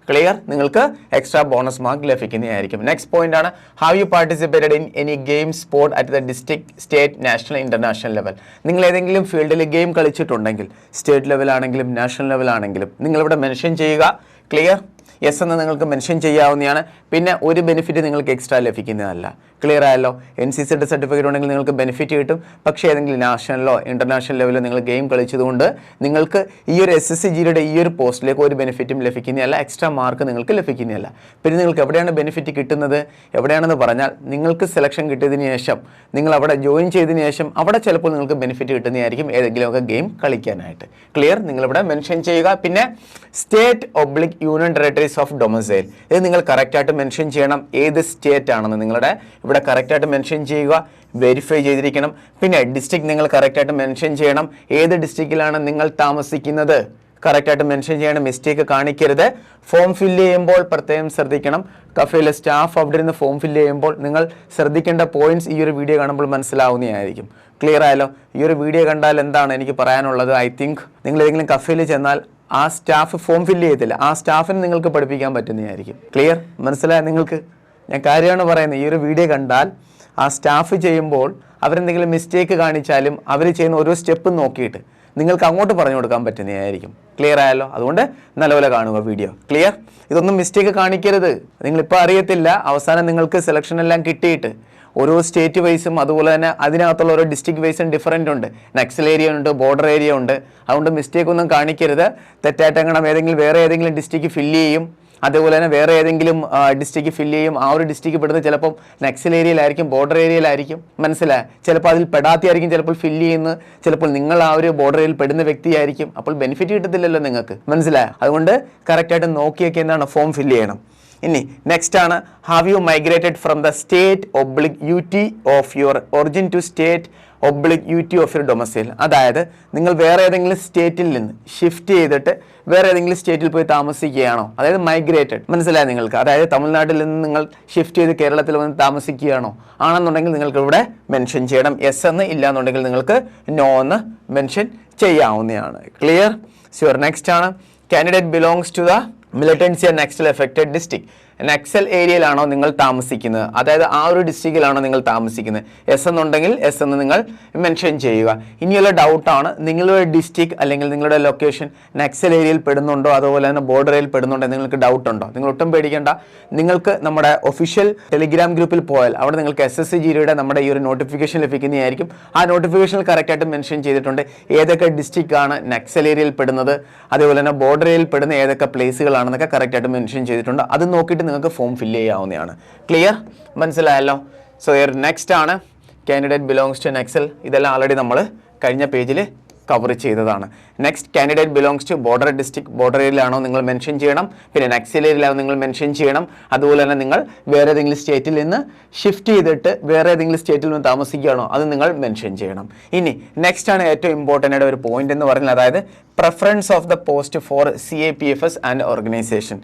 ക്ലിയർ നിങ്ങൾക്ക് എക്സ്ട്രാ ബോണസ് മാർക്ക് ലഭിക്കുന്നതായിരിക്കും. നെക്സ്റ്റ് പോയിന്റ് ആണ് have you participated in any game sport at the district state national international level നിങ്ങൾ ഏതെങ്കിലും ഫീൽഡിൽ ഗെയിം കളിച്ചിട്ടുണ്ടെങ്കിൽ സ്റ്റേറ്റ് ലെവലാണെങ്കിലും നാഷണൽ ലെവലാണെങ്കിലും നിങ്ങളിവിടെ മെൻഷൻ ചെയ്യുക. ക്ലിയർ യെസ് എന്ന് നിങ്ങൾക്ക് മെൻഷൻ ചെയ്യാവുന്നതാണ്. പിന്നെ ഒരു ബെനിഫിറ്റ് നിങ്ങൾക്ക് എക്സ്ട്രാ ലഭിക്കുന്നതല്ല. ക്ലിയർ ആയല്ലോ? എൻ സി സിയുടെ സർട്ടിഫിക്കറ്റ് ഉണ്ടെങ്കിൽ നിങ്ങൾക്ക് ബെനിഫിറ്റ് കിട്ടും. പക്ഷേ ഏതെങ്കിലും നാഷണലോ ഇന്റർനാഷണൽ ലെവലിലോ നിങ്ങൾ ഗെയിം കളിച്ചതുകൊണ്ട് നിങ്ങൾക്ക് ഈ ഒരു എസ് എസ് സി ജിയുടെ ഈ ഒരു പോസ്റ്റിലേക്ക് ഒരു ബെനിഫിറ്റും ലഭിക്കുന്നതല്ല. എക്സ്ട്രാ മാർക്ക് നിങ്ങൾക്ക് ലഭിക്കുന്നതല്ല. പിന്നെ നിങ്ങൾക്ക് എവിടെയാണ് ബെനിഫിറ്റ് കിട്ടുന്നത്? എവിടെയാണെന്ന് പറഞ്ഞാൽ നിങ്ങൾക്ക് സെലക്ഷൻ കിട്ടിയതിന് ശേഷം നിങ്ങൾ അവിടെ ജോയിൻ ചെയ്തതിന് ശേഷം അവിടെ ചിലപ്പോൾ നിങ്ങൾക്ക് ബെനിഫിറ്റ് കിട്ടുന്നതായിരിക്കും ഏതെങ്കിലുമൊക്കെ ഗെയിം കളിക്കാനായിട്ട്. ക്ലിയർ നിങ്ങളിവിടെ മെൻഷൻ ചെയ്യുക. പിന്നെ state oblique union territories of domicile ഇത് നിങ്ങൾ കറക്റ്റായിട്ട് മെൻഷൻ ചെയ്യണം. ഏത് സ്റ്റേറ്റ് ആണെന്ന് നിങ്ങളുടെ ഇവിടെ കറക്റ്റായിട്ട് മെൻഷൻ ചെയ്യുക. വെരിഫൈ ചെയ്തിരിക്കണം. പിന്നെ ഡിസ്ട്രിക്ട് നിങ്ങൾ കറക്റ്റായിട്ട് മെൻഷൻ ചെയ്യണം. ഏത് ഡിസ്ട്രിക്റ്റിലാണ് നിങ്ങൾ താമസിക്കുന്നത്? കറക്റ്റായിട്ട് മെൻഷൻ ചെയ്യണം. മിസ്റ്റേക്ക് കാണിക്കരുത്. ഫോം ഫില്ല് ചെയ്യുമ്പോൾ പ്രത്യേകം ശ്രദ്ധിക്കണം. കഫേയിലെ സ്റ്റാഫ് അവിടെ നിന്ന് ഫോം ഫില്ല് ചെയ്യുമ്പോൾ നിങ്ങൾ ശ്രദ്ധിക്കേണ്ട പോയിന്റ്സ് ഈ ഒരു വീഡിയോ കാണുമ്പോൾ മനസ്സിലാവുന്നതായിരിക്കും. ക്ലിയർ ആയാലോ ഈ ഒരു വീഡിയോ കണ്ടാൽ എന്താണ് എനിക്ക് പറയാനുള്ളത്? ഐ തിങ്ക് നിങ്ങൾ ഏതെങ്കിലും കഫേയിൽ ചെന്നാൽ ആ സ്റ്റാഫ് ഫോം ഫില്ല് ചെയ്യത്തില്ല. ആ സ്റ്റാഫിന് നിങ്ങൾക്ക് പഠിപ്പിക്കാൻ പറ്റുന്നതായിരിക്കും. ക്ലിയർ മനസ്സിലായ നിങ്ങൾക്ക്? ഞാൻ കാര്യമാണ് പറയുന്നത്. ഈ ഒരു വീഡിയോ കണ്ടാൽ ആ സ്റ്റാഫ് ചെയ്യുമ്പോൾ അവരെന്തെങ്കിലും മിസ്റ്റേക്ക് കാണിച്ചാലും അവർ ചെയ്യുന്ന ഓരോ സ്റ്റെപ്പ് നോക്കിയിട്ട് നിങ്ങൾക്ക് അങ്ങോട്ട് പറഞ്ഞു കൊടുക്കാൻ പറ്റുന്നതായിരിക്കും. ക്ലിയർ ആയല്ലോ? അതുകൊണ്ട് നല്ലപോലെ കാണുക വീഡിയോ ക്ലിയർ ഇതൊന്നും മിസ്റ്റേക്ക് കാണിക്കരുത്. നിങ്ങളിപ്പോൾ അറിയത്തില്ല. അവസാനം നിങ്ങൾക്ക് സെലക്ഷൻ എല്ലാം കിട്ടിയിട്ട് ഓരോ സ്റ്റേറ്റ് വൈസും അതുപോലെ തന്നെ അതിനകത്തുള്ള ഓരോ ഡിസ്ട്രിക്ട് വൈസും ഡിഫറന്റ് ഉണ്ട്. നക്സൽ ഏരിയ ഉണ്ട് ബോർഡർ ഏരിയ ഉണ്ട്. അതുകൊണ്ട് മിസ്റ്റേക്ക് ഒന്നും കാണിക്കരുത്. തെറ്റായിട്ട് അങ്ങനെ ഏതെങ്കിലും വേറെ ഏതെങ്കിലും ഡിസ്ട്രിക്ട് ഫില്ല് ചെയ്യും. അതേപോലെ തന്നെ വേറെ ഏതെങ്കിലും ഡിസ്ട്രിക്ട് ഫില്ല് ചെയ്യും. ആ ഒരു ഡിസ്ട്രിക്ട് പെടുന്നത് ചിലപ്പം നക്സൽ ഏരിയയിലായിരിക്കും ബോർഡർ ഏരിയയിലായിരിക്കും മനസ്സിലായി? ചിലപ്പോൾ അതിൽ പെടാത്തയായിരിക്കും ചിലപ്പോൾ ഫില്ല് ചെയ്യുന്നത് ചിലപ്പോൾ നിങ്ങൾ ആ ഒരു ബോർഡർ ഏരിയയിൽ പെടുന്ന വ്യക്തിയായിരിക്കും. അപ്പോൾ ബെനിഫിറ്റ് കിട്ടത്തില്ലല്ലോ നിങ്ങൾക്ക്. മനസ്സിലായി? അതുകൊണ്ട് കറക്റ്റായിട്ട് നോക്കിയൊക്കെ എന്താണ് ഫോം ഫില്ല് ചെയ്യണം. ഇനി നെക്സ്റ്റ് ആണ് have you migrated from the state oblique U T of your origin to state oblique UT of your domicile അതായത് നിങ്ങൾ വേറെ ഏതെങ്കിലും സ്റ്റേറ്റിൽ നിന്ന് ഷിഫ്റ്റ് ചെയ്തിട്ട് വേറെ ഏതെങ്കിലും സ്റ്റേറ്റിൽ പോയി താമസിക്കുകയാണോ? അതായത് മൈഗ്രേറ്റഡ് മനസ്സിലായി നിങ്ങൾക്ക്? അതായത് തമിഴ്നാട്ടിൽ നിന്ന് നിങ്ങൾ ഷിഫ്റ്റ് ചെയ്ത് കേരളത്തിൽ വന്ന് താമസിക്കുകയാണോ? ആണെന്നുണ്ടെങ്കിൽ നിങ്ങൾക്ക് ഇവിടെ മെൻഷൻ ചെയ്യണം. എസ് എന്ന് ഇല്ല എന്നുണ്ടെങ്കിൽ നിങ്ങൾക്ക് നോ എന്ന് മെൻഷൻ ചെയ്യാവുന്നതാണ്. ക്ലിയർ സ്യുവർ നെക്സ്റ്റ് ആണ്. Candidate belongs to the militancy and Naxal affected district Naxal ഏരിയയിലാണോ നിങ്ങൾ താമസിക്കുന്നത്? അതായത് ആ ഒരു ഡിസ്ട്രിക്റ്റിലാണോ നിങ്ങൾ താമസിക്കുന്നത്? എസ് എന്നുണ്ടെങ്കിൽ എസ് എന്ന് നിങ്ങൾ മെൻഷൻ ചെയ്യുക. ഇനിയുള്ള ഡൗട്ടാണ് നിങ്ങളുടെ ഡിസ്ട്രിക്ട് അല്ലെങ്കിൽ നിങ്ങളുടെ ലൊക്കേഷൻ നക്സൽ ഏരിയയിൽ പെടുന്നുണ്ടോ? അതുപോലെ തന്നെ ഏരിയയിൽ പെടുന്നുണ്ടോ നിങ്ങൾക്ക് ഡൗട്ട് ഉണ്ടോ? നിങ്ങൾ ഒട്ടും പേടിക്കേണ്ട. നിങ്ങൾക്ക് നമ്മുടെ ഒഫീഷ്യൽ ടെലിഗ്രാം ഗ്രൂപ്പിൽ പോയാൽ അവിടെ നിങ്ങൾക്ക് എസ് എസ് സി ജിയുടെ നമ്മുടെ ഈ ഒരു നോട്ടിഫിക്കേഷൻ ലഭിക്കുന്നതായിരിക്കും. ആ നോട്ടിഫിക്കേഷനിൽ കറക്റ്റായിട്ട് മെൻഷൻ ചെയ്തിട്ടുണ്ട് ഏതൊക്കെ ഡിസ്ട്രിക്റ്റ് ആണ് നക്സൽ ഏരിയയിൽ പെടുന്നത്. അതേപോലെ തന്നെ ബോർഡർ ഏരിയയിൽ പെടുന്ന ഏതൊക്കെ പ്ലേസുകളാണെന്നൊക്കെ കറക്റ്റായിട്ട് മെൻഷൻ ചെയ്തിട്ടുണ്ട്. അത് നോക്കിയിട്ട് നിങ്ങൾക്ക് ഫോം ഫില്ല് ചെയ്യാവുന്നതാണ്. ക്ലിയർ മനസ്സിലായല്ലോ? സോ നെക്സ്റ്റ് ആണ്. കാൻഡിഡേറ്റ് ബിലോങ്സ് ടു നെക്സൽ ഇതെല്ലാം ആൾറെഡി നമ്മൾ കഴിഞ്ഞ പേജിൽ കവർ ചെയ്തതാണ്. Next candidate belongs to border district border ഏരിയയിലാണോ നിങ്ങൾ മെൻഷൻ ചെയ്യണം. പിന്നെ നക്സൽ ഏരിയയിലാണോ നിങ്ങൾ മെൻഷൻ ചെയ്യണം. അതുപോലെ തന്നെ നിങ്ങൾ വേറെ ഏതെങ്കിലും സ്റ്റേറ്റിൽ നിന്ന് ഷിഫ്റ്റ് ചെയ്തിട്ട് വേറെ ഏതെങ്കിലും സ്റ്റേറ്റിൽ നിന്ന് താമസിക്കുകയാണോ അത് നിങ്ങൾ മെൻഷൻ ചെയ്യണം. ഇനി നെക്സ്റ്റ് ആണ് ഏറ്റവും ഇമ്പോർട്ടന്റ് ആയിട്ട് ഒരു പോയിന്റ് എന്ന് പറയുന്നത്. അതായത് preference of the post for C A P F S and organisation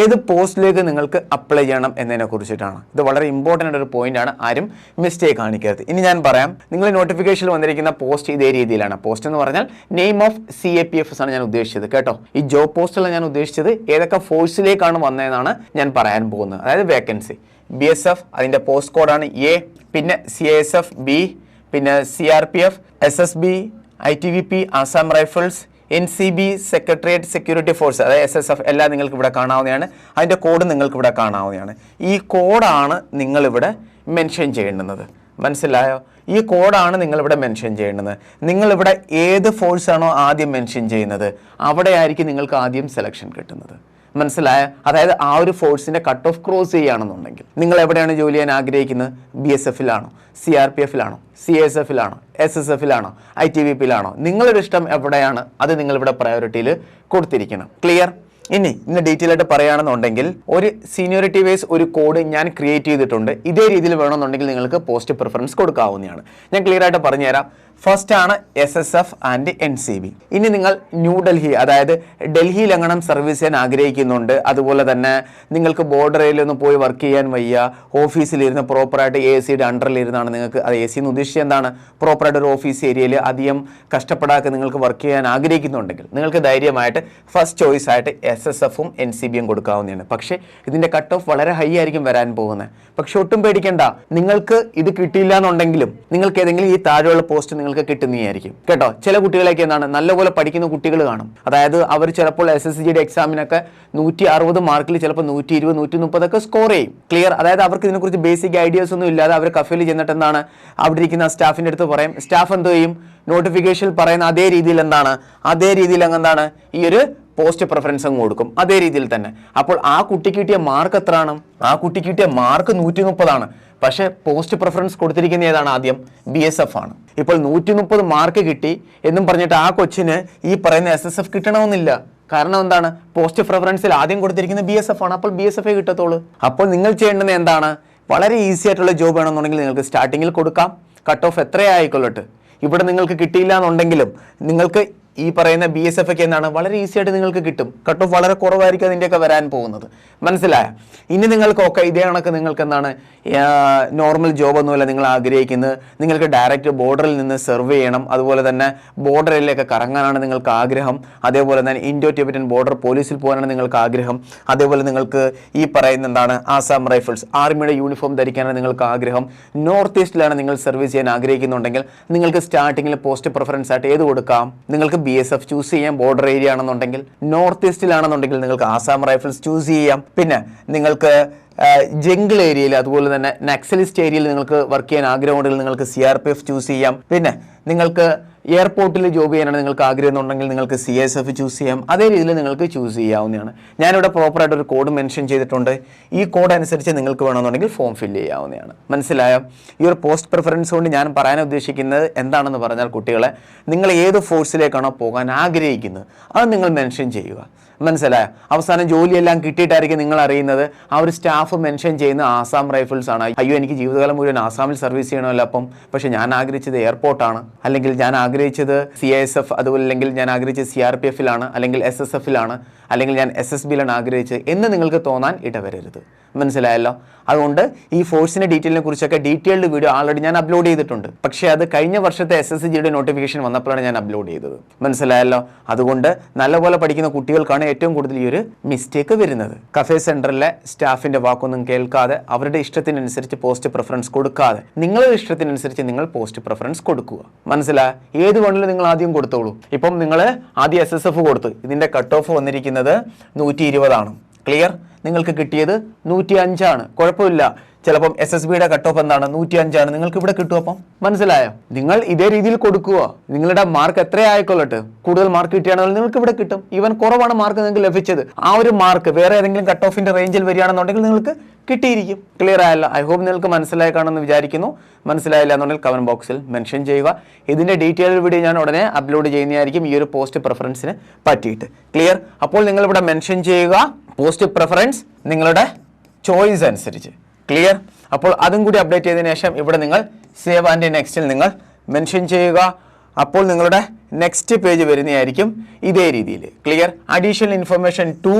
ഏത് പോസ്റ്റിലേക്ക് നിങ്ങൾക്ക് അപ്ലൈ ചെയ്യണം എന്നതിനെ കുറിച്ചിട്ടാണ്. ഇത് വളരെ ഇമ്പോർട്ടന്റ് ആയിട്ട് ഒരു പോയിന്റ് ആണ്. ആരും മിസ്റ്റേക്ക് കാണിക്കരുത്. ഇനി ഞാൻ പറയാം. നിങ്ങൾ നോട്ടിഫിക്കേഷനിൽ വന്നിരിക്കുന്ന പോസ്റ്റ് ഇതേ രീതിയിലാണ്. പോസ്റ്റ് എന്ന് പറഞ്ഞാൽ name of C A P F ആണ് ഞാൻ ഉദ്ദേശിച്ചത് കേട്ടോ? ഈ ജോബ് പോസ്റ്റിൽ ഞാൻ ഉദ്ദേശിച്ചത്. ഏതൊക്കെ ഫോഴ്സിലേക്കാണ് വന്നതെന്നാണ് ഞാൻ പറയാൻ പോകുന്നത്. അതായത് വേക്കൻസി ബി എസ് എഫ് അതിന്റെ പോസ്റ്റ് കോഡാണ് എ പിന്നെ സി എസ് എഫ് ബി പിന്നെ C R P F S S B I T B P Assam Rifles N C B secretariat security force അതായത് എസ് എസ് എഫ് എല്ലാം നിങ്ങൾക്ക് ഇവിടെ കാണാവുന്നതാണ്. അതിന്റെ കോഡ് നിങ്ങൾക്ക് ഇവിടെ കാണാവുന്നതാണ്. ഈ കോഡാണ് നിങ്ങളിവിടെ മെൻഷൻ ചെയ്യേണ്ടുന്നത്. മനസ്സിലായോ? ഈ കോഡാണ് നിങ്ങളിവിടെ മെൻഷൻ ചെയ്യേണ്ടത്. നിങ്ങളിവിടെ ഏത് ഫോഴ്സാണോ ആദ്യം മെൻഷൻ ചെയ്യുന്നത് അവിടെ ആയിരിക്കും നിങ്ങൾക്ക് ആദ്യം സെലക്ഷൻ കിട്ടുന്നത്. മനസ്സിലായ? അതായത് ആ ഒരു ഫോഴ്സിന്റെ കട്ട് ഓഫ് ക്രോസ് ചെയ്യുകയാണെന്നുണ്ടെങ്കിൽ. നിങ്ങൾ എവിടെയാണ് ജോലി ചെയ്യാൻ ആഗ്രഹിക്കുന്നത്? ബി എസ് എഫിലാണോ സി ആർ പി എഫിലാണോ സി എസ് എഫിലാണോ എസ് എസ് എഫിലാണോ ഐ ടി വി പിയിലാണോ നിങ്ങളുടെ ഇഷ്ടം എവിടെയാണ്? അത് നിങ്ങളിവിടെ പ്രയോറിറ്റിയിൽ കൊടുത്തിരിക്കണം. ക്ലിയർ ഇനി ഇന്ന് ഡീറ്റെയിൽ ആയിട്ട് പറയുകയാണെന്നുണ്ടെങ്കിൽ ഒരു സീനിയോറിറ്റി വൈസ് ഒരു കോഡ് ഞാൻ ക്രിയേറ്റ് ചെയ്തിട്ടുണ്ട്. ഇതേ രീതിയിൽ വേണമെന്നുണ്ടെങ്കിൽ നിങ്ങൾക്ക് പോസ്റ്റ് പ്രിഫറൻസ് കൊടുക്കാവുന്നതാണ്. ഞാൻ ക്ലിയർ ആയിട്ട് പറഞ്ഞുതരാം. ഫസ്റ്റ് ആണ് S S F and N C B ഇനി നിങ്ങൾ ന്യൂഡൽഹി അതായത് ഡൽഹിയിൽ എങ്ങണം സർവീസ് ചെയ്യാൻ ആഗ്രഹിക്കുന്നുണ്ട്. അതുപോലെ തന്നെ നിങ്ങൾക്ക് ബോർഡർ ഏരിയയിലൊന്നും പോയി വർക്ക് ചെയ്യാൻ വയ്യ. ഓഫീസിലിരുന്ന് പ്രോപ്പറായിട്ട് എ സിയുടെ അണ്ടറിലിരുന്നാണ് നിങ്ങൾക്ക് അത് എ സി എന്ന് ഉദ്ദേശിച്ചത് എന്താണ്? പ്രോപ്പറായിട്ട് ഒരു ഓഫീസ് ഏരിയയിൽ അധികം കഷ്ടപ്പെടാതെ നിങ്ങൾക്ക് വർക്ക് ചെയ്യാൻ ആഗ്രഹിക്കുന്നുണ്ടെങ്കിൽ നിങ്ങൾക്ക് ധൈര്യമായിട്ട് ഫസ്റ്റ് ചോയ്സ് ആയിട്ട് എസ് എസ് എഫും എൻ സി ബിയും കൊടുക്കാവുന്നതാണ്. പക്ഷേ ഇതിന്റെ കട്ട് ഓഫ് വളരെ ഹൈ ആയിരിക്കും വരാൻ പോകുന്നത്. പക്ഷെ ഒട്ടും പേടിക്കേണ്ട. നിങ്ങൾക്ക് ഇത് കിട്ടിയില്ല എന്നുണ്ടെങ്കിലും നിങ്ങൾക്ക് ഏതെങ്കിലും ഈ താഴെയുള്ള പോസ്റ്റ് നിങ്ങൾക്ക് കിട്ടുന്നതായിരിക്കും. കേട്ടോ? ചില കുട്ടികളൊക്കെ എന്താണ് നല്ലപോലെ പഠിക്കുന്ന കുട്ടികൾ കാണും. അതായത് അവർ ചിലപ്പോൾ എസ് എസ് ജിയുടെ എക്സാമിനൊക്കെ നൂറ്റി അറുപത് മാർക്കിൽ ചിലപ്പോൾ നൂറ്റി ഇരുപത് നൂറ്റി മുപ്പതൊക്കെ സ്കോർ ചെയ്യും. ക്ലിയർ അതായത് അവർക്ക് ഇതിനെക്കുറിച്ച് ബേസിക് ഐഡിയാസ് ഒന്നും ഇല്ലാതെ അവർ കഫേയിൽ ചെന്നിട്ട് എന്താണ് അവിടെ ഇരിക്കുന്ന സ്റ്റാഫിന്റെ അടുത്ത് പറയും. സ്റ്റാഫ് എന്ത് ചെയ്യും? നോട്ടിഫിക്കേഷനിൽ പറയുന്ന അതേ രീതിയിൽ എന്താണ്? അതേ രീതിയിൽ അങ്ങ് എന്താണ്? ഈ ഒരു പോസ്റ്റ് പ്രിഫറൻസ് അങ്ങ് കൊടുക്കും. അതേ രീതിയിൽ തന്നെ. അപ്പോൾ ആ കുട്ടിക്ക് കിട്ടിയ മാർക്ക് എത്രയാണ് ആ കുട്ടിക്ക് കിട്ടിയ മാർക്ക് നൂറ്റി മുപ്പതാണ് പക്ഷേ പോസ്റ്റ് പ്രിഫറൻസ് കൊടുത്തിരിക്കുന്ന ഏതാണ് ആദ്യം? ബി എസ് എഫ് ആണ്. ഇപ്പോൾ നൂറ്റി മുപ്പത് മാർക്ക് കിട്ടി എന്നും പറഞ്ഞിട്ട് ആ കൊച്ചിന് ഈ പറയുന്ന എസ് എസ് എഫ് കിട്ടണമെന്നില്ല. കാരണം എന്താണ്? പോസ്റ്റ് പ്രിഫറൻസിൽ ആദ്യം കൊടുത്തിരിക്കുന്ന ബി എസ് എഫ് ആണ്. അപ്പോൾ ബി എസ് എഫ് കിട്ടത്തുള്ളൂ. അപ്പോൾ നിങ്ങൾ ചെയ്യേണ്ടത് എന്താണ്? വളരെ ഈസി ആയിട്ടുള്ള ജോബ് വേണമെന്നുണ്ടെങ്കിൽ നിങ്ങൾക്ക് സ്റ്റാർട്ടിങ്ങിൽ കൊടുക്കാം. കട്ട് ഓഫ് എത്രയായിക്കൊള്ളട്ടെ? ഇവിടെ നിങ്ങൾക്ക് കിട്ടിയില്ല എന്നുണ്ടെങ്കിലും നിങ്ങൾക്ക് ഈ പറയുന്ന ബി എസ് എഫ് ഒക്കെ എന്താണ്? വളരെ ഈസി ആയിട്ട് നിങ്ങൾക്ക് കിട്ടും. കട്ട് ഓഫ് വളരെ കുറവായിരിക്കും അതിന്റെയൊക്കെ വരാൻ പോകുന്നത്. മനസ്സിലായ? ഇനി നിങ്ങൾക്ക് ഒക്കെ ഇതേ കണക്ക് നിങ്ങൾക്ക് എന്താണ്? നോർമൽ ജോബ് ഒന്നുമല്ല നിങ്ങൾ ആഗ്രഹിക്കുന്നത്. നിങ്ങൾക്ക് ഡയറക്റ്റ് ബോർഡറിൽ നിന്ന് സെർവ് ചെയ്യണം. അതുപോലെ തന്നെ ബോർഡറിലേക്ക് കറങ്ങാനാണ് നിങ്ങൾക്ക് ആഗ്രഹം. അതേപോലെ തന്നെ ഇൻഡോ ടിബറ്റൻ ബോർഡർ പോലീസിൽ പോകാനാണ് നിങ്ങൾക്ക് ആഗ്രഹം. അതേപോലെ നിങ്ങൾക്ക് ഈ പറയുന്ന എന്താണ്? ആസാം റൈഫിൾസ് ആർമിയുടെ യൂണിഫോം ധരിക്കാനാണ് നിങ്ങൾക്ക് ആഗ്രഹം. നോർത്ത് ഈസ്റ്റിലാണ് നിങ്ങൾ സർവീസ് ചെയ്യാൻ ആഗ്രഹിക്കുന്നുണ്ടെങ്കിൽ നിങ്ങൾക്ക് സ്റ്റാർട്ടിങ്ങിൽ പോസ്റ്റ് പ്രിഫറൻസ് ആയിട്ട് ഏത് കൊടുക്കാം? നിങ്ങൾക്ക് ബി എസ് എഫ് ചൂസ് ചെയ്യാം ബോർഡർ ഏരിയ ആണെന്നുണ്ടെങ്കിൽ നോർത്ത് ഈസ്റ്റിലാണെന്നുണ്ടെങ്കിൽ നിങ്ങൾക്ക് ആസാം റൈഫിൾസ് ചൂസ് ചെയ്യാം. പിന്നെ നിങ്ങൾക്ക് ജംഗിൾ ഏരിയയിൽ അതുപോലെ തന്നെ നക്സലിസ്റ്റ് ഏരിയയിൽ നിങ്ങൾക്ക് വർക്ക് ചെയ്യാൻ ആഗ്രഹമുണ്ടെങ്കിൽ നിങ്ങൾക്ക് C R P F choose ചെയ്യാം. പിന്നെ നിങ്ങൾക്ക് എയർപോർട്ടിൽ ജോബ് ചെയ്യാനാണ് നിങ്ങൾക്ക് ആഗ്രഹം ഉണ്ടെങ്കിൽ നിങ്ങൾക്ക് സി എസ് എഫ് ചൂസ് ചെയ്യാം. അതേ രീതിയിൽ നിങ്ങൾക്ക് ചൂസ് ചെയ്യാവുന്നതാണ്. ഞാനിവിടെ പ്രോപ്പറായിട്ട് ഒരു കോഡ് മെൻഷൻ ചെയ്തിട്ടുണ്ട്. ഈ കോഡ് അനുസരിച്ച് നിങ്ങൾക്ക് വേണമെന്നുണ്ടെങ്കിൽ ഫോം ഫില്ല് ചെയ്യാവുന്നതാണ്. മനസ്സിലായോ? ഈ ഒരു പോസ്റ്റ് പ്രിഫറൻസ് കൊണ്ട് ഞാൻ പറയാൻ ഉദ്ദേശിക്കുന്നത് എന്താണെന്ന് പറഞ്ഞാൽ കുട്ടികളെ നിങ്ങൾ ഏത് ഫോഴ്സിലേക്കാണോ പോകാൻ ആഗ്രഹിക്കുന്നത് അത് നിങ്ങൾ മെൻഷൻ ചെയ്യുക. മനസ്സിലായോ? അവസാനം ജോലിയെല്ലാം കിട്ടിയിട്ടായിരിക്കും നിങ്ങൾ അറിയുന്നത്. ആ ഒരു സ്റ്റാഫ് മെൻഷൻ ചെയ്യുന്ന ആസാം റൈഫിൾസ് ആണ്. അയ്യോ എനിക്ക് ജീവിതകാലം മുഴുവൻ ആസാമിൽ സർവീസ് ചെയ്യണമല്ലോ അപ്പം. പക്ഷേ ഞാൻ ആഗ്രഹിച്ചത് എയർപോർട്ടാണ് അല്ലെങ്കിൽ ഞാൻ ആഗ്രഹിച്ചത് സി എസ് എഫ് അതുപോലെ അല്ലെങ്കിൽ ഞാൻ ആഗ്രഹിച്ചത് സി ആർ പി എഫിലാണ് അല്ലെങ്കിൽ എസ് എസ് എഫിലാണ് അല്ലെങ്കിൽ ഞാൻ എസ് എസ് ബിയിലാണ് ആഗ്രഹിച്ചത് എന്ന് നിങ്ങൾക്ക് തോന്നാൻ ഇടവരരുത്. മനസ്സിലായല്ലോ? അതുകൊണ്ട് ഈ ഫോഴ്സിന്റെ ഡീറ്റെയിലിനെ കുറിച്ചൊക്കെ ഡീറ്റെയിൽഡ് വീഡിയോ ആൾറെഡി ഞാൻ അപ്ലോഡ് ചെയ്തിട്ടുണ്ട്. പക്ഷേ അത് കഴിഞ്ഞ വർഷത്തെ എസ് എസ് ജിയുടെ നോട്ടിഫിക്കേഷൻ വന്നപ്പോഴാണ് ഞാൻ അപ്ലോഡ് ചെയ്തത്. മനസ്സിലായല്ലോ? അതുകൊണ്ട് നല്ലപോലെ പഠിക്കുന്ന കുട്ടികൾക്കാണ് ഏറ്റവും കൂടുതൽ ഈ ഒരു മിസ്റ്റേക്ക് വരുന്നത്. കഫേ സെന്ററിലെ സ്റ്റാഫിന്റെ വാക്കൊന്നും കേൾക്കാതെ അവരുടെ ഇഷ്ടത്തിനനുസരിച്ച് പോസ്റ്റ് പ്രിഫറൻസ് കൊടുക്കാതെ നിങ്ങളുടെ ഇഷ്ടത്തിനനുസരിച്ച് നിങ്ങൾ പോസ്റ്റ് പ്രിഫറൻസ് കൊടുക്കുക. മനസ്സിലായ ഏത് വേണമെങ്കിലും നിങ്ങൾ ആദ്യം കൊടുത്തോളൂ. ഇപ്പം നിങ്ങൾ ആദ്യം എസ് എസ് എഫ് കൊടുത്തു ഇതിന്റെ കട്ട് ഓഫ് വന്നിരിക്കുന്നത് നൂറ്റി ഇരുപതാണ് ക്ലിയർ നിങ്ങൾക്ക് കിട്ടിയത് നൂറ്റി അഞ്ചാണ് കുഴപ്പമില്ല. ചിലപ്പം എസ് എസ് ബിയുടെ കട്ട് ഓഫ് എന്താണ്? നൂറ്റി അഞ്ചാണ് നിങ്ങൾക്ക് ഇവിടെ കിട്ടും അപ്പം? മനസ്സിലായോ? നിങ്ങൾ ഇതേ രീതിയിൽ കൊടുക്കുക. നിങ്ങളുടെ മാർക്ക് എത്ര കൂടുതൽ മാർക്ക് കിട്ടുകയാണെങ്കിൽ നിങ്ങൾക്ക് ഇവിടെ കിട്ടും. ഈവൻ കുറവാണ് മാർക്ക് നിങ്ങൾക്ക് ലഭിച്ചത്. ആ ഒരു മാർക്ക് വേറെ ഏതെങ്കിലും കട്ട് ഓഫിന്റെ റേഞ്ചിൽ വരികയാണെന്നുണ്ടെങ്കിൽ നിങ്ങൾക്ക് കിട്ടിയിരിക്കും. ക്ലിയർ ആയല്ല? ഐ ഹോപ്പ് നിങ്ങൾക്ക് മനസ്സിലായി കാണുമെന്ന് വിചാരിക്കുന്നു. മനസ്സിലായില്ല എന്നുണ്ടെങ്കിൽ കമന്റ് ബോക്സിൽ മെൻഷൻ ചെയ്യുക. ഇതിന്റെ ഡീറ്റെയിൽ വീഡിയോ ഞാൻ ഉടനെ അപ്ലോഡ് ചെയ്യുന്നതായിരിക്കും ഈ ഒരു പോസ്റ്റ് പ്രിഫറൻസിന് പറ്റിയിട്ട്. ക്ലിയർ അപ്പോൾ നിങ്ങൾ ഇവിടെ മെൻഷൻ ചെയ്യുക. പോസ്റ്റ് പ്രിഫറൻസ് നിങ്ങളുടെ ചോയ്സ് അനുസരിച്ച്. ക്ലിയർ അപ്പോൾ അതും കൂടി അപ്ഡേറ്റ് ചെയ്തതിനു ശേഷം ഇവിടെ നിങ്ങൾ സേവ് ആൻഡ് നെക്സ്റ്റിൽ നിങ്ങൾ മെൻഷൻ ചെയ്യുക. അപ്പോൾ നിങ്ങളുടെ നെക്സ്റ്റ് പേജ് വരുന്നതായിരിക്കും ഇതേ രീതിയിൽ. Clear additional information two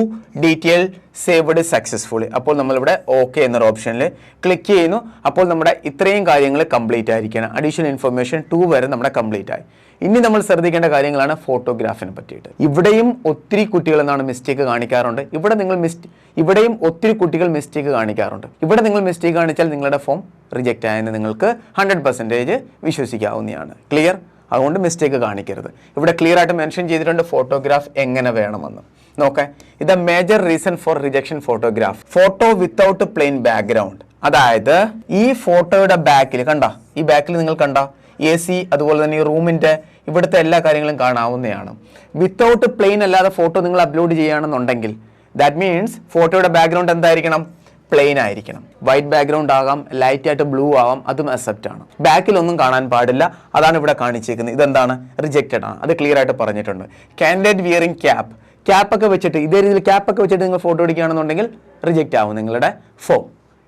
detail saved successfully അപ്പോൾ നമ്മളിവിടെ ഓക്കെ എന്നൊരു ഓപ്ഷനിൽ ക്ലിക്ക് ചെയ്യുന്നു. അപ്പോൾ നമ്മുടെ ഇത്രയും കാര്യങ്ങൾ കംപ്ലീറ്റ് ആയിരിക്കണം. അഡീഷണൽ ഇൻഫർമേഷൻ ടു വരെ നമ്മുടെ കംപ്ലീറ്റ് ആയി. ഇനി നമ്മൾ ശ്രദ്ധിക്കേണ്ട കാര്യങ്ങളാണ് ഫോട്ടോഗ്രാഫിനെ പറ്റിയിട്ട്. ഇവിടെയും ഒത്തിരി കുട്ടികൾ എന്നാണ് മിസ്റ്റേക്ക് കാണിക്കാറുണ്ട്. ഇവിടെ നിങ്ങൾ മിസ്റ്റ് ഇവിടെയും ഒത്തിരി കുട്ടികൾ മിസ്റ്റേക്ക് കാണിക്കാറുണ്ട്. ഇവിടെ നിങ്ങൾ മിസ്റ്റേക്ക് കാണിച്ചാൽ നിങ്ങളുടെ ഫോം റിജക്റ്റ് ആയെന്ന് നിങ്ങൾക്ക് ഹൺഡ്രഡ് പെർസെന്റേജ് വിശ്വസിക്കാവുന്നതാണ്. ക്ലിയർ അതുകൊണ്ട് മിസ്റ്റേക്ക് കാണിക്കരുത്. ഇവിടെ ക്ലിയർ ആയിട്ട് മെൻഷൻ ചെയ്തിട്ടുണ്ട് ഫോട്ടോഗ്രാഫ് എങ്ങനെ വേണമെന്ന്. നോക്കേ ഇത് major reason for rejection photograph photo without plain background അതായത് ഈ ഫോട്ടോയുടെ ബാക്കിൽ കണ്ട? ഈ ബാക്കിൽ നിങ്ങൾ കണ്ട? എ സി അതുപോലെ തന്നെ ഈ റൂമിന്റെ ഇവിടുത്തെ എല്ലാ കാര്യങ്ങളും കാണാവുന്നതാണ്. വിത്തൗട്ട് പ്ലെയിൻ അല്ലാതെ ഫോട്ടോ നിങ്ങൾ അപ്ലോഡ് ചെയ്യുകയാണെന്നുണ്ടെങ്കിൽ ദാറ്റ് മീൻസ് ഫോട്ടോയുടെ ബാക്ക്ഗ്രൗണ്ട് എന്തായിരിക്കണം? പ്ലെയിൻ ആയിരിക്കണം. വൈറ്റ് ബാക്ക്ഗ്രൗണ്ട് ആകാം ലൈറ്റ് ആയിട്ട് ബ്ലൂ ആവാം അതും അക്സെപ്റ്റ് ആണ്. ബാക്കിലൊന്നും കാണാൻ പാടില്ല. അതാണ് ഇവിടെ കാണിച്ചിരിക്കുന്നത് ഇതെന്താണ്? റിജക്റ്റഡ് ആണ്. അത് ക്ലിയർ ആയിട്ട് പറഞ്ഞിട്ടുണ്ട്. കാൻഡിഡേറ്റ് വിയറിംഗ് ക്യാപ്പ് ക്യാപ്പ് ഒക്കെ വെച്ചിട്ട് ഇതേ രീതിയിൽ ക്യാപ്പ് ഒക്കെ വെച്ചിട്ട് നിങ്ങൾ ഫോട്ടോ എടുക്കുകയാണെന്നുണ്ടെങ്കിൽ റിജക്റ്റ് ആവും നിങ്ങളുടെ ഫോം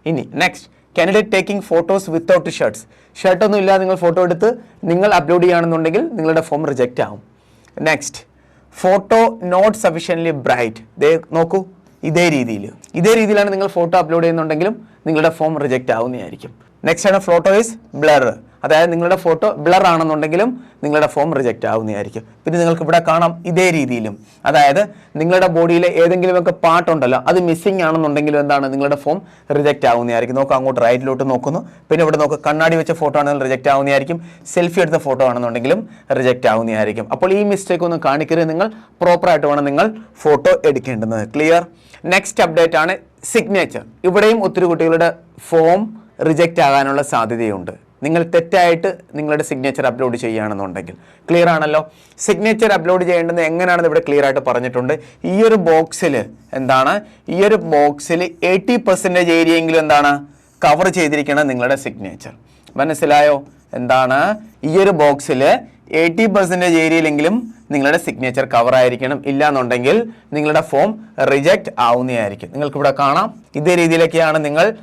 ഇനി next candidate taking photos without shirts ഷർട്ടൊന്നും ഇല്ലാതെ നിങ്ങൾ ഫോട്ടോ എടുത്ത് നിങ്ങൾ അപ്ലോഡ് ചെയ്യുകയാണെന്നുണ്ടെങ്കിൽ നിങ്ങളുടെ ഫോം റിജക്റ്റ് ആവും. Next photo not sufficiently bright ദേ നോക്കൂ ഇതേ രീതിയിൽ. ഇതേ രീതിയിലാണ് നിങ്ങൾ ഫോട്ടോ അപ്ലോഡ് ചെയ്യുന്നുണ്ടെങ്കിലും നിങ്ങളുടെ ഫോം റിജക്റ്റ് ആവുന്നതായിരിക്കും. നെക്സ്റ്റ് ആണ് ഫോട്ടോ ഈസ് ബ്ലർ അതായത് നിങ്ങളുടെ ഫോട്ടോ ബ്ലർ ആണെന്നുണ്ടെങ്കിലും നിങ്ങളുടെ ഫോം റിജക്റ്റ് ആവുന്നതായിരിക്കും. പിന്നെ നിങ്ങൾക്ക് ഇവിടെ കാണാം ഇതേ രീതിയിലും. അതായത് നിങ്ങളുടെ ബോഡിയിലെ ഏതെങ്കിലുമൊക്കെ പാട്ടുണ്ടല്ലോ അത് മിസ്സിംഗ് ആണെന്നുണ്ടെങ്കിലും എന്താണ് നിങ്ങളുടെ ഫോം റിജക്റ്റ് ആവുന്നതായിരിക്കും. നോക്കാം അങ്ങോട്ട് റൈറ്റിലോട്ട് നോക്കുന്നു. പിന്നെ ഇവിടെ നോക്കുക കണ്ണാടി വെച്ച ഫോട്ടോ ആണെങ്കിൽ റിജക്റ്റ് ആവുന്നതായിരിക്കും. സെൽഫി എടുത്ത ഫോട്ടോ ആണെന്നുണ്ടെങ്കിലും റിജക്റ്റ് ആവുന്നതായിരിക്കും. അപ്പോൾ ഈ മിസ്റ്റേക്ക് ഒന്ന് കാണിക്കരുത്. നിങ്ങൾ പ്രോപ്പറായിട്ട് വേണം നിങ്ങൾ ഫോട്ടോ എടുക്കേണ്ടത് ക്ലിയർ നെക്സ്റ്റ് അപ്ഡേറ്റ് ആണ് സിഗ്നേച്ചർ ഇവിടെയും ഒത്തിരി കുട്ടികളുടെ ഫോം റിജക്റ്റ് ആകാനുള്ള സാധ്യതയുണ്ട്. നിങ്ങൾ തെറ്റായിട്ട് നിങ്ങളുടെ സിഗ്നേച്ചർ അപ്ലോഡ് ചെയ്യുകയാണെന്നുണ്ടെങ്കിൽ. ക്ലിയർ ആണല്ലോ? സിഗ്നേച്ചർ അപ്ലോഡ് ചെയ്യേണ്ടത് എങ്ങനെയാണെന്ന് ഇവിടെ ക്ലിയർ ആയിട്ട് പറഞ്ഞിട്ടുണ്ട്. ഈ ഒരു ബോക്സിൽ എന്താണ്? ഈ ഒരു ബോക്സിൽ എയ്റ്റി പെർസെന്റേജ് ഏരിയയെങ്കിലും എന്താണ്? കവർ ചെയ്തിരിക്കണം നിങ്ങളുടെ സിഗ്നേച്ചർ മനസ്സിലായോ? എന്താണ്? ഈ ഒരു ബോക്സിൽ എയ്റ്റി പെർസെന്റേജ് ഏരിയയിലെങ്കിലും നിങ്ങളുടെ സിഗ്നേച്ചർ കവർ ആയിരിക്കണം. ഇല്ല എന്നുണ്ടെങ്കിൽ നിങ്ങളുടെ ഫോം റിജക്റ്റ് ആവുന്നതായിരിക്കും. നിങ്ങൾക്കിവിടെ കാണാം. ഇതേ രീതിയിലൊക്കെയാണ് നിങ്ങൾ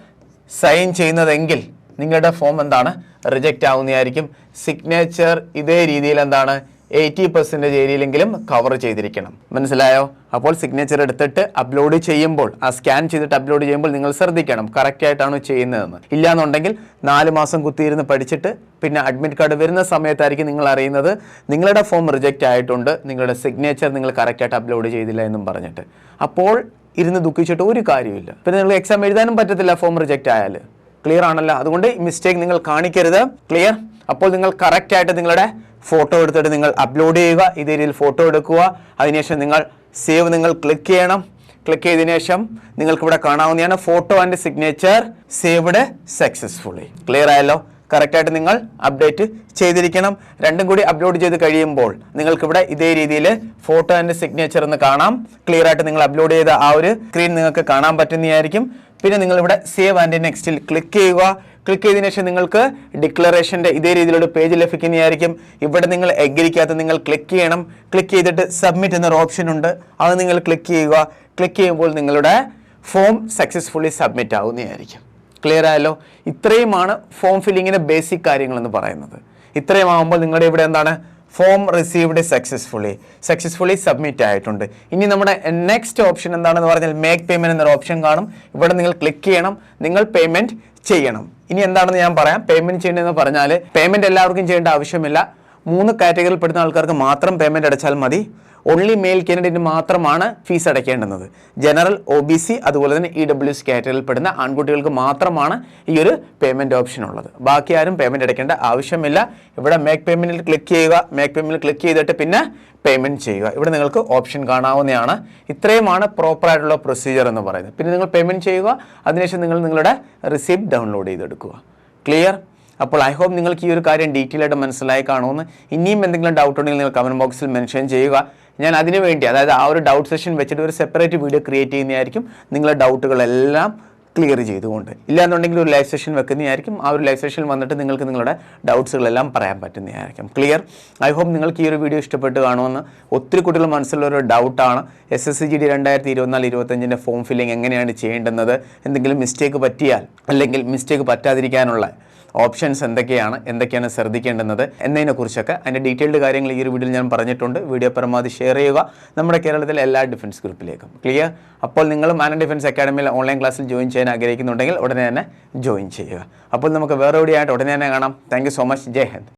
സൈൻ ചെയ്യുന്നതെങ്കിൽ നിങ്ങളുടെ ഫോം എന്താണ്? റിജക്റ്റ് ആവുന്നതായിരിക്കും. സിഗ്നേച്ചർ ഇതേ രീതിയിൽ എന്താണ്? എയ്റ്റി പെർസെന്റേജ് ഏരിയയിലെങ്കിലും കവർ ചെയ്തിരിക്കണം. മനസ്സിലായോ? അപ്പോൾ സിഗ്നേച്ചർ എടുത്തിട്ട് അപ്ലോഡ് ചെയ്യുമ്പോൾ ആ സ്കാൻ ചെയ്തിട്ട് അപ്ലോഡ് ചെയ്യുമ്പോൾ നിങ്ങൾ ശ്രദ്ധിക്കണം. കറക്റ്റ് ആയിട്ടാണോ ചെയ്യുന്നതെന്ന്. ഇല്ലാന്നുണ്ടെങ്കിൽ നാല് മാസം കുത്തിയിരുന്ന് പഠിച്ചിട്ട് പിന്നെ അഡ്മിറ്റ് കാർഡ് വരുന്ന സമയത്തായിരിക്കും നിങ്ങൾ അറിയുന്നത്. നിങ്ങളുടെ ഫോം റിജക്റ്റ് ആയിട്ടുണ്ട്. നിങ്ങളുടെ സിഗ്നേച്ചർ നിങ്ങൾ കറക്റ്റായിട്ട് അപ്ലോഡ് ചെയ്തില്ല എന്നും പറഞ്ഞിട്ട്. അപ്പോൾ ഇരുന്ന് ദുഃഖിച്ചിട്ട് ഒരു കാര്യമില്ല പിന്നെ നിങ്ങൾക്ക് എക്സാം എഴുതാനും പറ്റത്തില്ല ഫോം റിജക്റ്റ് ആയാൽ ക്ലിയർ ആണല്ലോ. അതുകൊണ്ട് മിസ്റ്റേക്ക് നിങ്ങൾ കാണിക്കരുത്. ക്ലിയർ അപ്പോൾ നിങ്ങൾ കറക്റ്റ് ആയിട്ട് നിങ്ങളുടെ ഫോട്ടോ എടുത്തിട്ട് നിങ്ങൾ അപ്ലോഡ് ചെയ്യുക. ഇതേ ഫോട്ടോ എടുക്കുക. അതിനുശേഷം നിങ്ങൾ സേവ് നിങ്ങൾ ക്ലിക്ക് ചെയ്യണം. ക്ലിക്ക് ചെയ്തതിനു ശേഷം നിങ്ങൾക്ക് ഇവിടെ കാണാവുന്നതാണ് photo and signature saved successfully clear ആയല്ലോ? കറക്റ്റായിട്ട് നിങ്ങൾ അപ്ഡേറ്റ് ചെയ്തിരിക്കണം. രണ്ടും കൂടി അപ്ലോഡ് ചെയ്ത് കഴിയുമ്പോൾ നിങ്ങൾക്കിവിടെ ഇതേ രീതിയിൽ ഫോട്ടോ ആൻഡ് സിഗ്നേച്ചർ എന്ന് കാണാം. ക്ലിയർ ആയിട്ട് നിങ്ങൾ അപ്ലോഡ് ചെയ്ത ആ ഒരു സ്ക്രീൻ നിങ്ങൾക്ക് കാണാൻ പറ്റുന്നതായിരിക്കും. പിന്നെ നിങ്ങൾ ഇവിടെ സേവ് ആൻഡ് നെക്സ്റ്റിൽ ക്ലിക്ക് ചെയ്യുക. ക്ലിക്ക് ചെയ്തതിനു ശേഷം നിങ്ങൾക്ക് ഡിക്ലറേഷന്റെ ഇതേ രീതിയിലുള്ള പേജ് ലഭിക്കുന്നതായിരിക്കും. ഇവിടെ നിങ്ങൾ എഗ്രിക്കാത്ത നിങ്ങൾ ക്ലിക്ക് ചെയ്യണം. ക്ലിക്ക് ചെയ്തിട്ട് സബ്മിറ്റ് എന്നൊരു ഓപ്ഷൻ ഉണ്ട്. അത് നിങ്ങൾ ക്ലിക്ക് ചെയ്യുക. ക്ലിക്ക് ചെയ്യുമ്പോൾ നിങ്ങളുടെ ഫോം സക്സസ്ഫുള്ളി സബ്മിറ്റ് ആവുന്നതായിരിക്കും. ക്ലിയർ ആയല്ലോ. ഇത്രയുമാണ് ഫോം ഫില്ലിങ്ങിന്റെ ബേസിക് കാര്യങ്ങളെന്ന് പറയുന്നത്. ഇത്രയും ആകുമ്പോൾ നിങ്ങളുടെ ഇവിടെ എന്താണ്? Form received successfully successfully submit ആയിട്ടുണ്ട്. ഇനി നമ്മുടെ നെക്സ്റ്റ് ഓപ്ഷൻ എന്താണെന്ന് പറഞ്ഞാൽ മേക്ക് പേയ്മെന്റ് എന്നൊരു ഓപ്ഷൻ കാണും. ഇവിടെ നിങ്ങൾ ക്ലിക്ക് ചെയ്യണം. നിങ്ങൾ പേയ്മെന്റ് ചെയ്യണം. ഇനി എന്താണെന്ന് ഞാൻ പറയാം. പേയ്മെന്റ് ചെയ്യേണ്ടതെന്ന് പറഞ്ഞാൽ പേയ്മെന്റ് എല്ലാവർക്കും ചെയ്യേണ്ട ആവശ്യമില്ല. മൂന്ന് കാറ്റഗറിയിൽ പെടുന്ന ആൾക്കാർക്ക് മാത്രം പേയ്മെന്റ് അടച്ചാൽ മതി. ഓൺലി മെയിൽ കാൻഡിഡേറ്റിന് മാത്രമാണ് ഫീസ് അടയ്ക്കേണ്ടുന്നത്. ജനറൽ ഒ ബി സി അതുപോലെ തന്നെ ഇ ഡബ്ല്യു എസ് കാറ്റഗറിയിൽ പെടുന്ന ആൺകുട്ടികൾക്ക് മാത്രമാണ് ഈ ഒരു പേയ്മെന്റ് ഓപ്ഷൻ ഉള്ളത്. ബാക്കി ആരും പേയ്മെന്റ് അടയ്ക്കേണ്ട ആവശ്യമില്ല. ഇവിടെ മേക്ക് പേയ്മെന്റിൽ ക്ലിക്ക് ചെയ്യുക. മേക്ക് പേയ്മെന്റിൽ ക്ലിക്ക് ചെയ്തിട്ട് പിന്നെ പേയ്മെന്റ് ചെയ്യുക. ഇവിടെ നിങ്ങൾക്ക് ഓപ്ഷൻ കാണാവുന്നതാണ്. ഇത്രയുമാണ് പ്രോപ്പറായിട്ടുള്ള പ്രൊസീജിയർ എന്ന് പറയുന്നത്. പിന്നെ നിങ്ങൾ പേയ്മെന്റ് ചെയ്യുക. അതിനുശേഷം നിങ്ങൾ നിങ്ങളുടെ റിസീപ്റ്റ് ഡൗൺലോഡ് ചെയ്തെടുക്കുക. ക്ലിയർ അപ്പോൾ ഐ ഹോപ്പ് നിങ്ങൾക്ക് ഈ ഒരു കാര്യം ഡീറ്റെയിൽ ആയിട്ട് മനസ്സിലായി കാണുമെന്ന്. ഇനിയും എന്തെങ്കിലും ഡൗട്ട് ഉണ്ടെങ്കിൽ നിങ്ങൾ കമന്റ് ബോക്സിൽ മെൻഷൻ ചെയ്യുക. ഞാൻ അതിനു വേണ്ടി അതായത് ആ ഒരു ഡൗട്ട് സെഷൻ വെച്ചിട്ട് ഒരു സെപ്പറേറ്റ് വീഡിയോ ക്രിയേറ്റ് ചെയ്യുന്നതായിരിക്കും നിങ്ങളുടെ ഡൗട്ടുകളെല്ലാം ക്ലിയർ ചെയ്തുകൊണ്ട്. ഇല്ലാന്നുണ്ടെങ്കിൽ ഒരു ലൈവ് സെഷൻ വെക്കുന്നതായിരിക്കും. ആ ഒരു ലൈവ് സെഷൻ വന്നിട്ട് നിങ്ങൾക്ക് നിങ്ങളുടെ ഡൗട്ട്സുകളെല്ലാം പറയാൻ പറ്റുന്നതായിരിക്കും. ക്ലിയർ ഐ ഹോപ്പ് നിങ്ങൾക്ക് ഈ ഒരു വീഡിയോ ഇഷ്ടപ്പെട്ട് കാണുമെന്ന് ഒത്തിരി കുട്ടികൾ മനസ്സിലുള്ള ഒരു ഡൗട്ടാണ് S S C G D രണ്ടായിരത്തി ഇരുപത്തിനാല് ഇരുപത്തഞ്ചിന്റെ ഫോം ഫില്ലിംഗ് എങ്ങനെയാണ് ചെയ്യേണ്ടുന്നത്? എന്തെങ്കിലും മിസ്റ്റേക്ക് പറ്റിയാൽ അല്ലെങ്കിൽ മിസ്റ്റേക്ക് പറ്റാതിരിക്കാനുള്ള ഓപ്ഷൻസ് എന്തൊക്കെയാണ് എന്തൊക്കെയാണ് ശ്രദ്ധിക്കേണ്ടുന്നത് എന്നതിനെക്കുറിച്ചൊക്കെ അതിന്റെ ഡീറ്റെയിൽഡ് കാര്യങ്ങൾ ഈ ഒരു വീഡിയോയിൽ ഞാൻ പറഞ്ഞിട്ടുണ്ട്. വീഡിയോ പരമാവധി ഷെയർ ചെയ്യുക. നമ്മുടെ കേരളത്തിലെ എല്ലാ ഡിഫൻസ് ഗ്രൂപ്പിലേക്കും. ക്ലിയർ അപ്പോൾ നിങ്ങൾ മാനൻ ഡിഫൻസ് അക്കാഡമിയിൽ ഓൺലൈൻ ക്ലാസ്സിൽ ജോയിൻ ചെയ്യാൻ ആഗ്രഹിക്കുന്നുണ്ടെങ്കിൽ ഉടനെ തന്നെ ജോയിൻ ചെയ്യുക. അപ്പോൾ നമുക്ക് വേറെ എവിടെയായിട്ട് ഉടനെ തന്നെ കാണാം. താങ്ക് സോ മച്ച് ജയ് ഹിന്ദ്.